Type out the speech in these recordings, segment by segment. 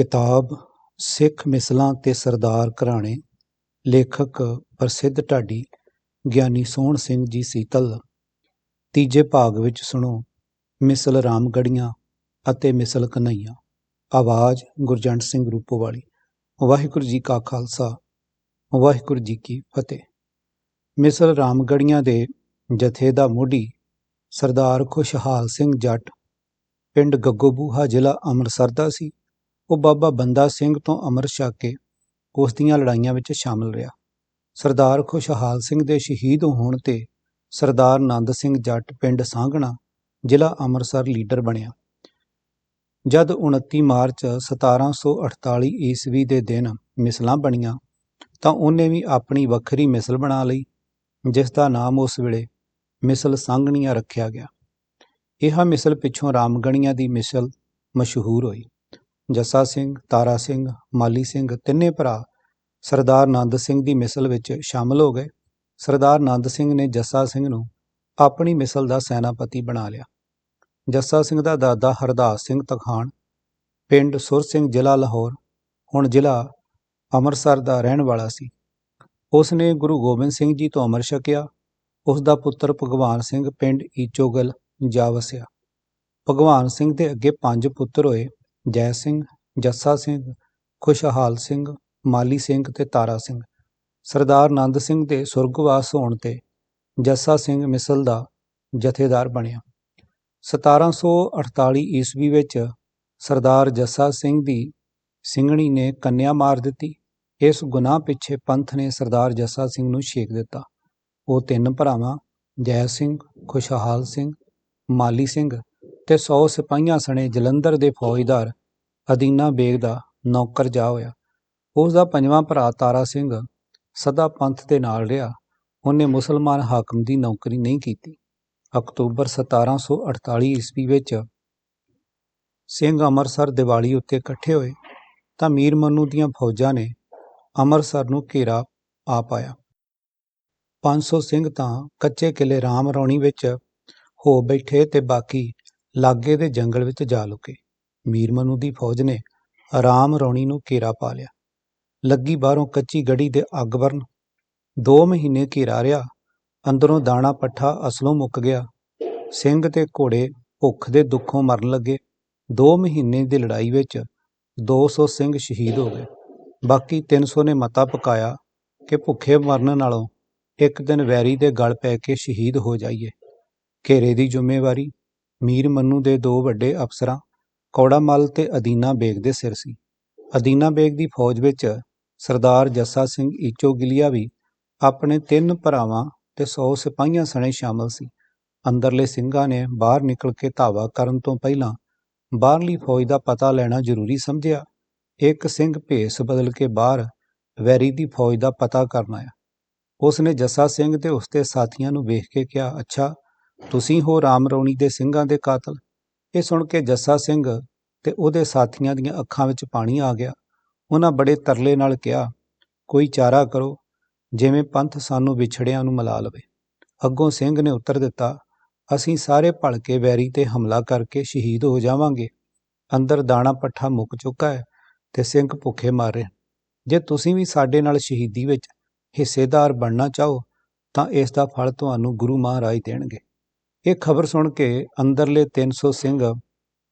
ਕਿਤਾਬ, ਸਿੱਖ ਮਿਸਲਾਂ ਤੇ ਸਰਦਾਰ ਘਰਾਣੇ, ਲੇਖਕ ਪ੍ਰਸਿੱਧ ਢਾਡੀ ਗਿਆਨੀ ਸੋਹਣ ਸਿੰਘ ਜੀ ਸੀਤਲ। ਤੀਜੇ ਭਾਗ ਵਿੱਚ ਸੁਣੋ, ਮਿਸਲ ਰਾਮਗੜੀਆਂ ਅਤੇ ਮਿਸਲ ਕਨਈਆਂ। ਆਵਾਜ਼ ਗੁਰਜੰਟ ਸਿੰਘ ਰੂਪੋਵਾਲੀ। ਵਾਹਿਗੁਰੂ ਜੀ ਕਾ ਖਾਲਸਾ, ਵਾਹਿਗੁਰੂ ਜੀ ਕੀ ਫਤਿਹ। ਮਿਸਲ ਰਾਮਗੜੀਆਂ ਦੇ ਜਥੇ ਦਾ ਮੋਢੀ ਸਰਦਾਰ ਖੁਸ਼ਹਾਲ ਸਿੰਘ ਜੱਟ, ਪਿੰਡ ਗੱਗੋਬੂਹਾ ਜ਼ਿਲ੍ਹਾ ਅੰਮ੍ਰਿਤਸਰ ਦਾ ਸੀ। ਉਹ ਬਾਬਾ ਬੰਦਾ ਸਿੰਘ ਤੋਂ ਅੰਮ੍ਰਿਤ ਛਕ ਕੇ ਉਸ ਦੀਆਂ ਲੜਾਈਆਂ ਵਿੱਚ ਸ਼ਾਮਲ ਰਿਹਾ। ਸਰਦਾਰ ਖੁਸ਼ਹਾਲ ਸਿੰਘ ਦੇ ਸ਼ਹੀਦ ਹੋਣ ਤੇ ਸਰਦਾਰ ਨੰਦ ਸਿੰਘ ਜੱਟ ਪਿੰਡ ਸਾਂਘਣਾ ਜ਼ਿਲ੍ਹਾ ਅੰਮ੍ਰਿਤਸਰ ਲੀਡਰ ਬਣਿਆ। ਜਦ 29 ਮਾਰਚ 1748 ਈਸਵੀ ਦੇ ਦਿਨ ਮਿਸਲਾਂ ਬਣੀਆਂ ਤਾਂ ਉਹਨੇ ਵੀ ਆਪਣੀ ਵੱਖਰੀ ਮਿਸਲ ਬਣਾ ਲਈ, ਜਿਸ ਦਾ ਨਾਮ ਉਸ ਵੇਲੇ ਮਿਸਲ ਸੰਘਣੀਆਂ ਰੱਖਿਆ ਗਿਆ। ਇਹ ਮਿਸਲ ਪਿੱਛੋਂ ਰਾਮਗਣੀਆਂ ਦੀ ਮਿਸਲ ਮਸ਼ਹੂਰ ਹੋਈ। ਜੱਸਾ ਸਿੰਘ, ਤਾਰਾ ਸਿੰਘ, ਮਾਲੀ ਸਿੰਘ, ਤਿੰਨੇ ਭਰਾ ਸਰਦਾਰ ਨੰਦ ਸਿੰਘ ਦੀ ਮਿਸਲ ਵਿੱਚ ਸ਼ਾਮਲ ਹੋ ਗਏ। ਸਰਦਾਰ ਨੰਦ ਸਿੰਘ ਨੇ ਜੱਸਾ ਸਿੰਘ ਨੂੰ ਆਪਣੀ ਮਿਸਲ ਦਾ ਸੈਨਾਪਤੀ ਬਣਾ ਲਿਆ। ਜੱਸਾ ਸਿੰਘ ਦਾ ਦਾਦਾ ਹਰਦਾਸ ਸਿੰਘ ਤਖਾਣ, ਪਿੰਡ ਸੁਰ ਸਿੰਘ ਜ਼ਿਲ੍ਹਾ ਲਾਹੌਰ, ਹੁਣ ਜ਼ਿਲ੍ਹਾ ਅੰਮ੍ਰਿਤਸਰ ਦਾ ਰਹਿਣ ਵਾਲਾ ਸੀ। ਉਸ ਨੇ ਗੁਰੂ ਗੋਬਿੰਦ ਸਿੰਘ ਜੀ ਤੋਂ ਅਮਰ ਛਕਿਆ। ਉਸ ਦਾ ਪੁੱਤਰ ਭਗਵਾਨ ਸਿੰਘ ਪਿੰਡ ਈਚੋਗਲ ਜਾ ਵਸਿਆ। ਭਗਵਾਨ ਸਿੰਘ ਦੇ ਅੱਗੇ ਪੰਜ ਪੁੱਤਰ ਹੋਏ। ਜੈ ਸਿੰਘ, ਜੱਸਾ ਸਿੰਘ, ਖੁਸ਼ਹਾਲ ਸਿੰਘ, ਮਾਲੀ ਸਿੰਘ ਤੇ ਤਾਰਾ ਸਿੰਘ। ਸਰਦਾਰ ਨੰਦ ਸਿੰਘ ਦੇ ਸੁਰਗਵਾਸ ਹੋਣ ਤੇ ਜੱਸਾ ਸਿੰਘ ਮਿਸਲ ਦਾ ਜਥੇਦਾਰ ਬਣਿਆ। 1748 ਈਸਵੀ ਵਿੱਚ ਸਰਦਾਰ ਜੱਸਾ ਸਿੰਘ ਦੀ ਸਿੰਘਣੀ ਨੇ ਕੰਨਿਆ ਮਾਰ ਦਿੱਤੀ। ਇਸ ਗੁਨਾਹ ਪਿੱਛੇ ਪੰਥ ਨੇ ਸਰਦਾਰ ਜੱਸਾ ਸਿੰਘ ਨੂੰ ਛੇਕ ਦਿੱਤਾ। ਉਹ ਤਿੰਨ ਭਰਾਵਾਂ, ਜੈ ਸਿੰਘ, ਖੁਸ਼ਹਾਲ ਸਿੰਘ, ਮਾਲੀ ਸਿੰਘ ਤੇ 100 ਸਿਪਾਹੀਆਂ ਸਣੇ ਜਲੰਧਰ ਦੇ ਫੌਜਦਾਰ ਅਦੀਨਾ ਬੇਗ ਦਾ ਨੌਕਰ ਜਾ ਹੋਇਆ। ਉਸ ਦਾ ਪੰਜਵਾਂ ਭਰਾ ਤਾਰਾ ਸਿੰਘ ਸਦਾ ਪੰਥ ਦੇ ਨਾਲ ਰਿਹਾ। ਉਹਨੇ ਮੁਸਲਮਾਨ ਹਾਕਮ ਦੀ ਨੌਕਰੀ ਨਹੀਂ ਕੀਤੀ। ਅਕਤੂਬਰ 1748 ਈਸਵੀ ਵਿੱਚ ਸਿੰਘ ਅੰਮ੍ਰਿਤਸਰ ਦੀਵਾਲੀ ਉੱਤੇ ਇਕੱਠੇ ਹੋਏ ਤਾਂ ਮੀਰ ਮਨੂ ਦੀਆਂ ਫੌਜਾਂ ਨੇ ਅੰਮ੍ਰਿਤਸਰ ਨੂੰ ਘੇਰਾ ਆ ਪਾਇਆ 500 ਸਿੰਘ ਤਾਂ ਕੱਚੇ ਕਿਲੇ ਰਾਮ ਰੌਣੀ ਵਿੱਚ ਹੋ ਬੈਠੇ ਤੇ ਬਾਕੀ ਲਾਗੇ ਦੇ ਜੰਗਲ ਵਿੱਚ ਜਾ ਲੁਕੇ। ਮੀਰ ਮਨੂ ਦੀ ਫੌਜ ਨੇ ਰਾਮ ਰੌਣੀ ਨੂੰ ਘੇਰਾ ਪਾ ਲਿਆ। ਲੱਗੀ ਬਾਹਰੋਂ ਕੱਚੀ ਗੜੀ ਦੇ ਅੱਗ ਵਰਨ ਦੋ ਮਹੀਨੇ ਘੇਰਾ ਰਿਹਾ। ਅੰਦਰੋਂ ਦਾਣਾ ਪੱਠਾ ਅਸਲੋਂ ਮੁੱਕ ਗਿਆ। ਸਿੰਘ ਤੇ ਘੋੜੇ ਭੁੱਖ ਦੇ ਦੁੱਖੋਂ ਮਰਨ ਲੱਗੇ। ਦੋ ਮਹੀਨੇ ਦੀ ਲੜਾਈ ਵਿੱਚ 200 ਸਿੰਘ ਸ਼ਹੀਦ ਹੋ ਗਏ। ਬਾਕੀ 300 ਨੇ ਮਤਾ ਪਕਾਇਆ ਕਿ ਭੁੱਖੇ ਮਰਨ ਨਾਲੋਂ ਇੱਕ ਦਿਨ ਵੈਰੀ ਦੇ ਗਲ ਪੈ ਕੇ ਸ਼ਹੀਦ ਹੋ ਜਾਈਏ। ਘੇਰੇ ਦੀ ਜ਼ਿੰਮੇਵਾਰੀ ਮੀਰ ਮੰਨੂ ਦੇ ਦੋ ਵੱਡੇ ਅਫਸਰਾਂ ਕੌੜਾ ਮੱਲ ਤੇ ਅਦੀਨਾ ਬੇਗ ਦੇ ਸਿਰ ਸੀ। ਅਦੀਨਾ ਬੇਗ ਦੀ ਫੌਜ ਵਿੱਚ ਸਰਦਾਰ ਜੱਸਾ ਸਿੰਘ ਈਚੋਗਿਲੀਆ ਵੀ ਆਪਣੇ ਤਿੰਨ ਭਰਾਵਾਂ ਤੇ ਸੌ ਸਿਪਾਹੀਆਂ ਸਣੇ ਸ਼ਾਮਲ ਸੀ। ਅੰਦਰਲੇ ਸਿੰਘਾਂ ਨੇ ਬਾਹਰ ਨਿਕਲ ਕੇ ਧਾਵਾ ਕਰਨ ਤੋਂ ਪਹਿਲਾਂ ਬਾਹਰਲੀ ਫੌਜ ਦਾ ਪਤਾ ਲੈਣਾ ਜ਼ਰੂਰੀ ਸਮਝਿਆ। ਇੱਕ ਸਿੰਘ ਭੇਸ ਬਦਲ ਕੇ ਬਾਹਰ ਵੈਰੀ ਦੀ ਫੌਜ ਦਾ ਪਤਾ ਕਰਨ ਆਇਆ। ਉਸ ਨੇ ਜੱਸਾ ਸਿੰਘ ਤੇ ਉਸਦੇ ਸਾਥੀਆਂ ਨੂੰ ਵੇਖ ਕੇ ਕਿਹਾ, ਅੱਛਾ ਤੁਸੀਂ ਹੋ ਰਾਮ ਰੌਣੀ ਦੇ ਸਿੰਘਾਂ ਦੇ ਕਾਤਲ। ਇਹ ਸੁਣ ਕੇ ਜੱਸਾ ਸਿੰਘ ਤੇ ਉਹਦੇ ਸਾਥੀਆਂ ਦੀਆਂ ਅੱਖਾਂ ਵਿੱਚ ਪਾਣੀ ਆ ਗਿਆ। ਉਹਨਾਂ ਬੜੇ ਤਰਲੇ ਨਾਲ ਕਿਹਾ, ਕੋਈ ਚਾਰਾ ਕਰੋ, ਜਿਵੇਂ ਪੰਥ ਸਾਨੂੰ ਵਿਛੜਿਆਂ ਨੂੰ ਮਿਲਾ ਲਵੇ। ਅੱਗੋਂ ਸਿੰਘ ਨੇ ਉੱਤਰ ਦਿੱਤਾ, ਅਸੀਂ ਸਾਰੇ ਭਲਕੇ ਵੈਰੀ ਤੇ ਹਮਲਾ ਕਰਕੇ ਸ਼ਹੀਦ ਹੋ ਜਾਵਾਂਗੇ। ਅੰਦਰ ਦਾਣਾ ਪੱਠਾ ਮੁੱਕ ਚੁੱਕਾ ਹੈ ਤੇ ਸਿੰਘ ਭੁੱਖੇ ਮਰ ਰਹੇ ਜੇ ਤੁਸੀਂ ਵੀ ਸਾਡੇ ਨਾਲ ਸ਼ਹੀਦੀ ਵਿੱਚ ਹਿੱਸੇਦਾਰ ਬਣਨਾ ਚਾਹੋ, ਤਾਂ ਇਸ ਦਾ ਫਲ ਤੁਹਾਨੂੰ ਗੁਰੂ ਮਹਾਰਾਜ ਦੇਣਗੇ। ਇਹ ਖਬਰ ਸੁਣ ਕੇ ਅੰਦਰਲੇ 300 ਸਿੰਘ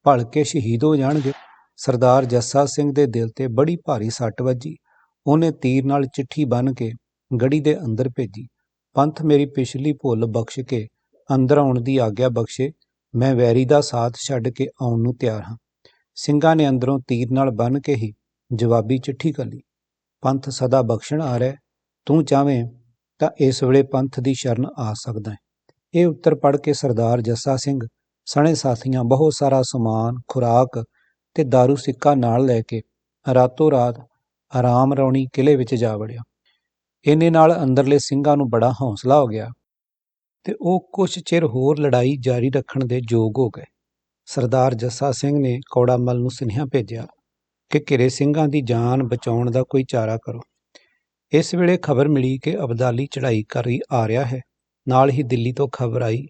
ਭਲਕੇ ਸ਼ਹੀਦ ਹੋ ਜਾਣਗੇ। ਸਰਦਾਰ ਜੱਸਾ ਸਿੰਘ ਦੇ ਦਿਲ ਤੇ ਬੜੀ ਭਾਰੀ ਸੱਟ ਵੱਜੀ। ਉਹਨੇ ਤੀਰ ਨਾਲ ਚਿੱਠੀ ਬੰਨ ਕੇ ਗੜੀ ਦੇ ਅੰਦਰ ਭੇਜੀ। ਪੰਥ ਮੇਰੀ ਪਿਛਲੀ ਭੁੱਲ ਬਖਸ਼ ਕੇ ਅੰਦਰ ਆਉਣ ਦੀ ਆਗਿਆ ਬਖਸ਼ੇ। ਮੈਂ ਵੈਰੀ ਦਾ ਸਾਥ ਛੱਡ ਕੇ ਆਉਣ ਨੂੰ ਤਿਆਰ ਹਾਂ। ਸਿੰਘਾਂ ਨੇ ਅੰਦਰੋਂ ਤੀਰ ਨਾਲ ਬੰਨ ਕੇ ਹੀ ਜਵਾਬੀ ਚਿੱਠੀ ਕੱਲੀ। ਪੰਥ ਸਦਾ ਬਖਸ਼ਣ ਆ ਰਿਹਾ ਤੂੰ ਚਾਵੇਂ ਤਾਂ ਇਸ ਵੇਲੇ ਪੰਥ ਦੀ ਸ਼ਰਨ ਆ ਸਕਦਾ ਹੈ। ਇਹ ਉੱਤਰ ਪੜ੍ਹ ਕੇ ਸਰਦਾਰ ਜੱਸਾ ਸਿੰਘ ਸਣੇ ਸਾਥੀਆਂ ਬਹੁਤ ਸਾਰਾ ਸਮਾਨ, ਖੁਰਾਕ ਤੇ दारू ਸਿੱਕਾ ਨਾਲ ਲੈ ਕੇ ਰਾਤੋਂ ਰਾਤ ਆਰਾਮ ਰੌਣੀ ਕਿਲੇ ਵਿੱਚ ਜਾ ਵੜਿਆ। ਇਹਨੇ ਨਾਲ ਅੰਦਰਲੇ ਸਿੰਘਾਂ ਨੂੰ ਬੜਾ ਹੌਸਲਾ ਹੋ ਗਿਆ ਤੇ ਉਹ ਕੁਝ ਚਿਰ ਹੋਰ ਲੜਾਈ ਜਾਰੀ ਰੱਖਣ ਦੇ ਯੋਗ ਹੋ ਗਏ। ਸਰਦਾਰ ਜੱਸਾ ਸਿੰਘ ਨੇ ਕੌੜਾਮਲ ਨੂੰ ਸੁਨੇਹਾ ਭੇਜਿਆ ਕਿ ਘਿਰੇ ਸਿੰਘਾਂ ਦੀ ਜਾਨ ਬਚਾਉਣ ਦਾ ਕੋਈ ਚਾਰਾ ਕਰੋ। ਇਸ ਵੇਲੇ ਖਬਰ ਮਿਲੀ ਕਿ ਅਬਦਾਲੀ ਚੜ੍ਹਾਈ ਕਰੀ ਆ ਰਿਹਾ ਹੈ। ਨਾਲ ਹੀ ਦਿੱਲੀ ਤੋਂ ਖਬਰ ਆਈ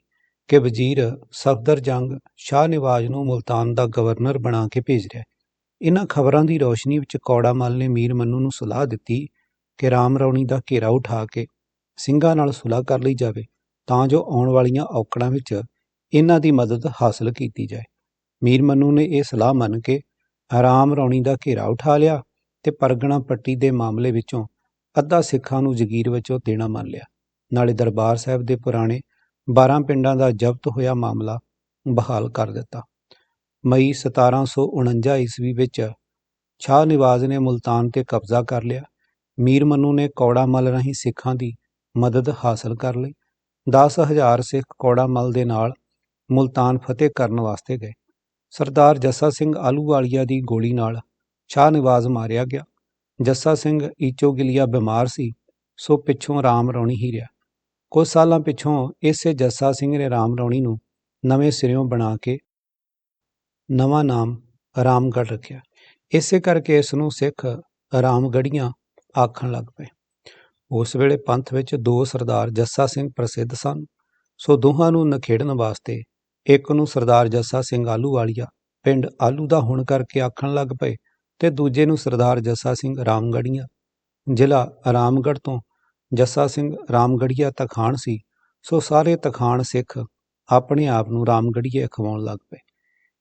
ਕਿ ਵਜ਼ੀਰ ਸਫਦਰ ਜੰਗ ਸ਼ਾਹ ਨਿਵਾਜ਼ ਨੂੰ ਮੁਲਤਾਨ ਦਾ ਗਵਰਨਰ ਬਣਾ ਕੇ ਭੇਜ ਰਿਹਾ ਹੈ। ਇਹਨਾਂ ਖਬਰਾਂ ਦੀ ਰੌਸ਼ਨੀ ਵਿੱਚ ਕੌੜਾ ਮੱਲ ਨੇ ਮੀਰ ਮੰਨੂ ਨੂੰ ਸਲਾਹ ਦਿੱਤੀ ਕਿ ਰਾਮ ਰੌਣੀ ਦਾ ਘੇਰਾ ਉਠਾ ਕੇ ਸਿੰਘਾਂ ਨਾਲ ਸੁਲਾਹ ਕਰ ਲਈ ਜਾਵੇ ਤਾਂ ਜੋ ਆਉਣ ਵਾਲੀਆਂ ਔਕੜਾਂ ਵਿੱਚ ਇਹਨਾਂ ਦੀ ਮਦਦ ਹਾਸਲ ਕੀਤੀ ਜਾਏ। ਮੀਰ ਮੰਨੂ ਨੇ ਇਹ ਸਲਾਹ ਮੰਨ ਕੇ ਰਾਮ ਰੌਣੀ ਦਾ ਘੇਰਾ ਉਠਾ ਲਿਆ ਤੇ ਪਰਗਣਾ ਪੱਟੀ ਦੇ ਮਾਮਲੇ ਵਿੱਚੋਂ ਅੱਧਾ ਸਿੱਖਾਂ ਨੂੰ ਜਗੀਰ ਵਿੱਚੋਂ ਦੇਣਾ ਮੰਨ ਲਿਆ। ਨਾਲੇ ਦਰਬਾਰ ਸਾਹਿਬ ਦੇ ਪੁਰਾਣੇ 12 ਪਿੰਡਾਂ ਦਾ ਜ਼ਬਤ ਹੋਇਆ ਮਾਮਲਾ ਬਹਾਲ ਕਰ ਦਿੱਤਾ। ਮਈ 1749 ਈਸਵੀ ਵਿੱਚ ਸ਼ਾਹ ਨਿਵਾਜ਼ ਨੇ ਮੁਲਤਾਨ ਤੇ ਕਬਜ਼ਾ ਕਰ ਲਿਆ। ਮੀਰ ਮੰਨੂ ਨੇ ਕੌੜਾ ਮਲ ਰਾਹੀਂ ਸਿੱਖਾਂ ਦੀ ਮਦਦ ਹਾਸਲ ਕਰ ਲਈ। 10000 ਸਿੱਖ ਕੌੜਾ ਮਲ ਦੇ ਨਾਲ ਮੁਲਤਾਨ ਫਤਿਹ ਕਰਨ ਵਾਸਤੇ ਗਏ। ਸਰਦਾਰ ਜੱਸਾ ਸਿੰਘ ਆਲੂਵਾਲੀਆ ਦੀ ਗੋਲੀ ਨਾਲ ਸ਼ਾਹ ਨਿਵਾਜ਼ ਮਾਰਿਆ ਗਿਆ। ਜੱਸਾ ਸਿੰਘ ਈਚੋਗਿਲੀਆ ਬਿਮਾਰ ਸੀ, ਸੋ ਪਿੱਛੋਂ ਰਾਮ ਰੌਣੀ ਹੀ ਰਿਹਾ। ਕੁਝ ਸਾਲਾਂ ਪਿੱਛੋਂ ਇਸੇ ਜੱਸਾ ਸਿੰਘ ਨੇ ਰਾਮ ਰੌਣੀ ਨੂੰ ਨਵੇਂ ਸਿਰਿਓਂ ਬਣਾ ਕੇ ਨਵਾਂ ਨਾਮ ਰਾਮਗੜ੍ਹ ਰੱਖਿਆ। ਇਸੇ ਕਰਕੇ ਇਸ ਨੂੰ ਸਿੱਖ ਰਾਮਗੜੀਆਂ ਆਖਣ ਲੱਗ ਪਏ। ਉਸ ਵੇਲੇ ਪੰਥ ਵਿੱਚ ਦੋ ਸਰਦਾਰ ਜੱਸਾ ਸਿੰਘ ਪ੍ਰਸਿੱਧ ਸਨ। ਸੋ ਦੋਹਾਂ ਨੂੰ ਨਖੇੜਨ ਵਾਸਤੇ ਇੱਕ ਨੂੰ ਸਰਦਾਰ ਜੱਸਾ ਸਿੰਘ ਆਲੂ ਵਾਲੀਆ ਪਿੰਡ ਆਲੂ ਦਾ ਹੋਣ ਕਰਕੇ ਆਖਣ ਲੱਗ ਪਏ ਤੇ ਦੂਜੇ ਨੂੰ ਸਰਦਾਰ ਜੱਸਾ ਸਿੰਘ ਰਾਮਗੜੀਆਂ ਜ਼ਿਲ੍ਹਾ ਰਾਮਗੜ੍ਹ ਤੋਂ ਜੱਸਾ ਸਿੰਘ ਰਾਮਗੜੀਆ ਤਖਾਣ ਸੀ, ਸੋ ਸਾਰੇ ਤਖਾਣ ਸਿੱਖ ਆਪਣੇ ਆਪ ਨੂੰ ਰਾਮਗੜੀਏ ਅਖਵਾਉਣ ਲੱਗ ਪਏ।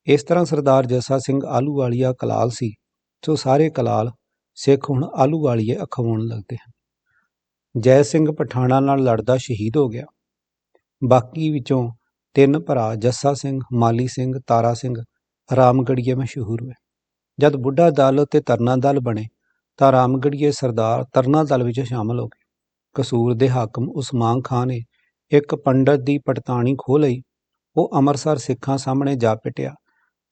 ਇਸ ਤਰ੍ਹਾਂ ਸਰਦਾਰ ਜੱਸਾ ਸਿੰਘ ਆਲੂਵਾਲੀਆ ਕਲਾਲ ਸੀ, ਸੋ ਸਾਰੇ ਕਲਾਲ ਸਿੱਖ ਹੁਣ ਆਲੂਵਾਲੀਏ ਅਖਵਾਉਣ ਲੱਗਦੇ ਹਨ। ਜੈ ਸਿੰਘ ਪਠਾਣਾ ਨਾਲ ਲੜਦਾ ਸ਼ਹੀਦ ਹੋ ਗਿਆ। ਬਾਕੀ ਵਿੱਚੋਂ ਤਿੰਨ ਭਰਾ ਜੱਸਾ ਸਿੰਘ, ਮਾਲੀ ਸਿੰਘ, ਤਾਰਾ ਸਿੰਘ, ਰਾਮਗੜੀਏ ਮਸ਼ਹੂਰ ਹੋਏ। ਜਦ ਬੁੱਢਾ ਦਲ ਤੇ ਤਰਨਾ ਦਲ ਬਣੇ, ਤਾਂ ਰਾਮਗੜੀਏ ਸਰਦਾਰ ਤਰਨਾ ਦਲ ਵਿੱਚ ਸ਼ਾਮਲ ਹੋ ਗਏ। ਕਸੂਰ ਦੇ ਹਾਕਮ ਉਸਮਾਨ ਖਾਂ ਨੇ ਇੱਕ ਪੰਡਤ ਦੀ ਪਟਤਾਣੀ ਖੋਹ ਲਈ, ਉਹ ਅੰਮ੍ਰਿਤਸਰ ਸਿੱਖਾਂ ਸਾਹਮਣੇ ਜਾ ਪਿਟਿਆ।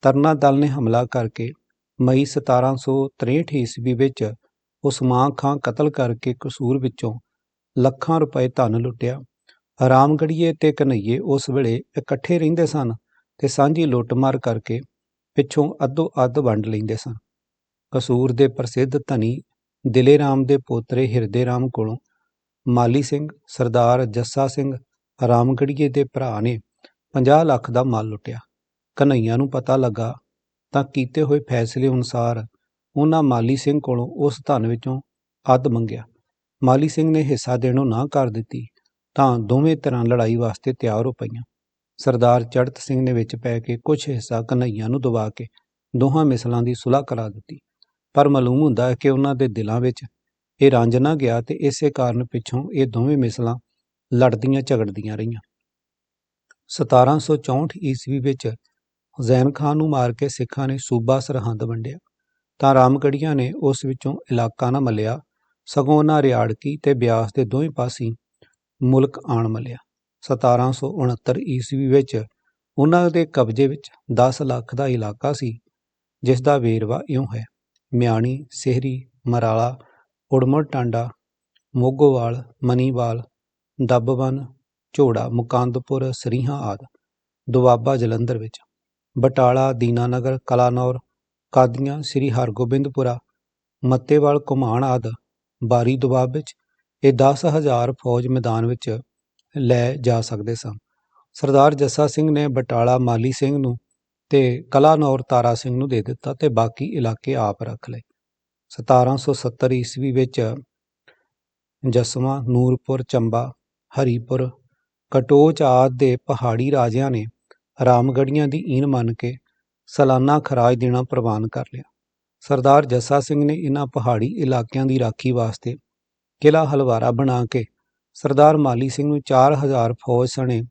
ਤਰਨਾ ਦਲ ਨੇ ਹਮਲਾ ਕਰਕੇ ਮਈ 1763 ਈਸਵੀ ਵਿੱਚ ਉਸਮਾਨ ਖਾਂ ਕਤਲ ਕਰਕੇ ਕਸੂਰ ਵਿੱਚੋਂ ਲੱਖਾਂ ਰੁਪਏ ਧਨ ਲੁੱਟਿਆ। ਰਾਮਗੜੀਏ ਤੇ ਕਨਈਏ ਉਸ ਵੇਲੇ ਇਕੱਠੇ ਰਹਿੰਦੇ ਸਨ ਤੇ ਸਾਂਝੀ ਲੁੱਟਮਾਰ ਕਰਕੇ ਪਿੱਛੋਂ ਅੱਧੋ ਅੱਧ ਵੰਡ ਲੈਂਦੇ ਸਨ। ਕਸੂਰ ਦੇ ਪ੍ਰਸਿੱਧ ਧਨੀ ਦਿਲੇ ਰਾਮ ਦੇ ਪੋਤਰੇ ਹਿਰਦੇ ਰਾਮ ਕੋਲੋਂ ਮਾਲੀ ਸਿੰਘ, ਸਰਦਾਰ ਜੱਸਾ ਸਿੰਘ ਰਾਮਗੜੀਏ ਦੇ ਭਰਾ ਨੇ 50 ਲੱਖ ਦਾ ਮਾਲ ਲੁੱਟਿਆ। ਕਨਈਆ ਨੂੰ ਪਤਾ ਲੱਗਾ ਤਾਂ ਕੀਤੇ ਹੋਏ ਫੈਸਲੇ ਅਨੁਸਾਰ ਉਹਨਾਂ ਮਾਲੀ ਸਿੰਘ ਕੋਲੋਂ ਉਸ ਧਨ ਵਿੱਚੋਂ ਅੱਧ ਮੰਗਿਆ। ਮਾਲੀ ਸਿੰਘ ਨੇ ਹਿੱਸਾ ਦੇਣੋਂ ਨਾ ਕਰ ਦਿੱਤੀ ਤਾਂ ਦੋਵੇਂ ਤਰ੍ਹਾਂ ਲੜਾਈ ਵਾਸਤੇ ਤਿਆਰ ਹੋ ਪਈਆਂ। ਸਰਦਾਰ ਚੜਤ ਸਿੰਘ ਨੇ ਵਿੱਚ ਪੈ ਕੇ ਕੁਝ ਹਿੱਸਾ ਕਨਈਆ ਨੂੰ ਦਬਾ ਕੇ ਦੋਹਾਂ ਮਿਸਲਾਂ ਦੀ ਸੁਲ੍ਹਾ ਕਰਾ ਦਿੱਤੀ। ਪਰ ਮਾਲੂਮ ਹੁੰਦਾ ਹੈ ਕਿ ਉਹਨਾਂ ਦੇ ਦਿਲਾਂ ਵਿੱਚ ਇਹ ਰੰਜ ਨਾ ਗਿਆ ਤੇ ਇਸੇ ਕਾਰਨ ਪਿੱਛੋਂ ਇਹ ਦੋਵੇਂ ਮਿਸਲਾਂ ਲੜਦੀਆਂ ਝਗੜਦੀਆਂ ਰਹੀਆਂ। 1764 ਈਸਵੀ ਵਿੱਚ ਹੁਸੈਨ ਖਾਨ ਨੂੰ ਮਾਰ ਕੇ ਸਿੱਖਾਂ ਨੇ ਸੂਬਾ ਸਰਹੰਦ ਵੰਡਿਆ। ਤਾਂ ਰਾਮਗੜੀਆਂ ਨੇ ਉਸ ਵਿੱਚੋਂ ਇਲਾਕਾ ਨਾ ਮਲਿਆ, ਸਗੋਂ ਉਹਨਾਂ ਰਿਆੜਕੀ ਤੇ ਬਿਆਸ ਦੇ ਦੋਵੇਂ ਪਾਸੇ ਮੁਲਕ ਆਣ ਮਲਿਆ। 1769 ਈਸਵੀ ਵਿੱਚ ਉਹਨਾਂ ਦੇ ਕਬਜ਼ੇ ਵਿੱਚ 10 ਲੱਖ ਦਾ ਇਲਾਕਾ ਸੀ, ਜਿਸ ਦਾ ਵੇਰਵਾ ਇਉਂ ਹੈ, ਮਿਆਣੀ, ਸਿਹਰੀ, ਮਰਾਲਾ ਉੜਮੁੜ ਟਾਂਡਾ, ਮੋਗੋਵਾਲ, ਮਨੀਵਾਲ, ਦੱਬਵਨ, ਝੋੜਾ, ਮੁਕੰਦਪੁਰ, ਸਰੀਹਾਂ ਆਦਿ, ਦੁਆਬਾ ਜਲੰਧਰ ਵਿੱਚ, ਬਟਾਲਾ, ਦੀਨਾਨਗਰ, ਕਲਾਨੌਰ, ਕਾਦੀਆਂ, ਸ੍ਰੀ ਹਰਗੋਬਿੰਦਪੁਰਾ, ਮੱਤੇਵਾਲ, ਘੁਮਾਣ ਆਦਿ, ਬਾਰੀ ਦੁਆਬ ਵਿੱਚ ਇਹ 10000 ਫੌਜ ਮੈਦਾਨ ਵਿੱਚ ਲੈ ਜਾ ਸਕਦੇ ਸਨ। ਸਰਦਾਰ ਜੱਸਾ ਸਿੰਘ ਨੇ ਬਟਾਲਾ ਮਾਲੀ ਸਿੰਘ ਨੂੰ ਤੇ ਕਲਾਨੌਰ ਤਾਰਾ ਸਿੰਘ ਨੂੰ ਦੇ ਦਿੱਤਾ ਤੇ ਬਾਕੀ ਇਲਾਕੇ ਆਪ ਰੱਖ ਲਏ। 1770 ਈਸਵੀ ਵਿੱਚ ਜਸਵਾਂ, ਨੂਰਪੁਰ, ਚੰਬਾ, ਹਰੀਪੁਰ, ਕਟੋਚ ਆਦਿ ਦੇ ਪਹਾੜੀ ਰਾਜਿਆਂ ਨੇ ਰਾਮਗੜੀਆਂ ਦੀ ਈਨ ਮੰਨ ਕੇ ਸਾਲਾਨਾ ਖਰਾਜ ਦੇਣਾ ਪ੍ਰਵਾਨ ਕਰ ਲਿਆ। ਸਰਦਾਰ ਜੱਸਾ ਸਿੰਘ ਨੇ ਇਹਨਾਂ ਪਹਾੜੀ ਇਲਾਕਿਆਂ ਦੀ ਰਾਖੀ ਵਾਸਤੇ ਕਿਲਾ ਹਲਵਾਰਾ ਬਣਾ ਕੇ ਸਰਦਾਰ ਮਾਲੀ ਸਿੰਘ ਨੂੰ 4000 ਫੌਜ ਸਣੇ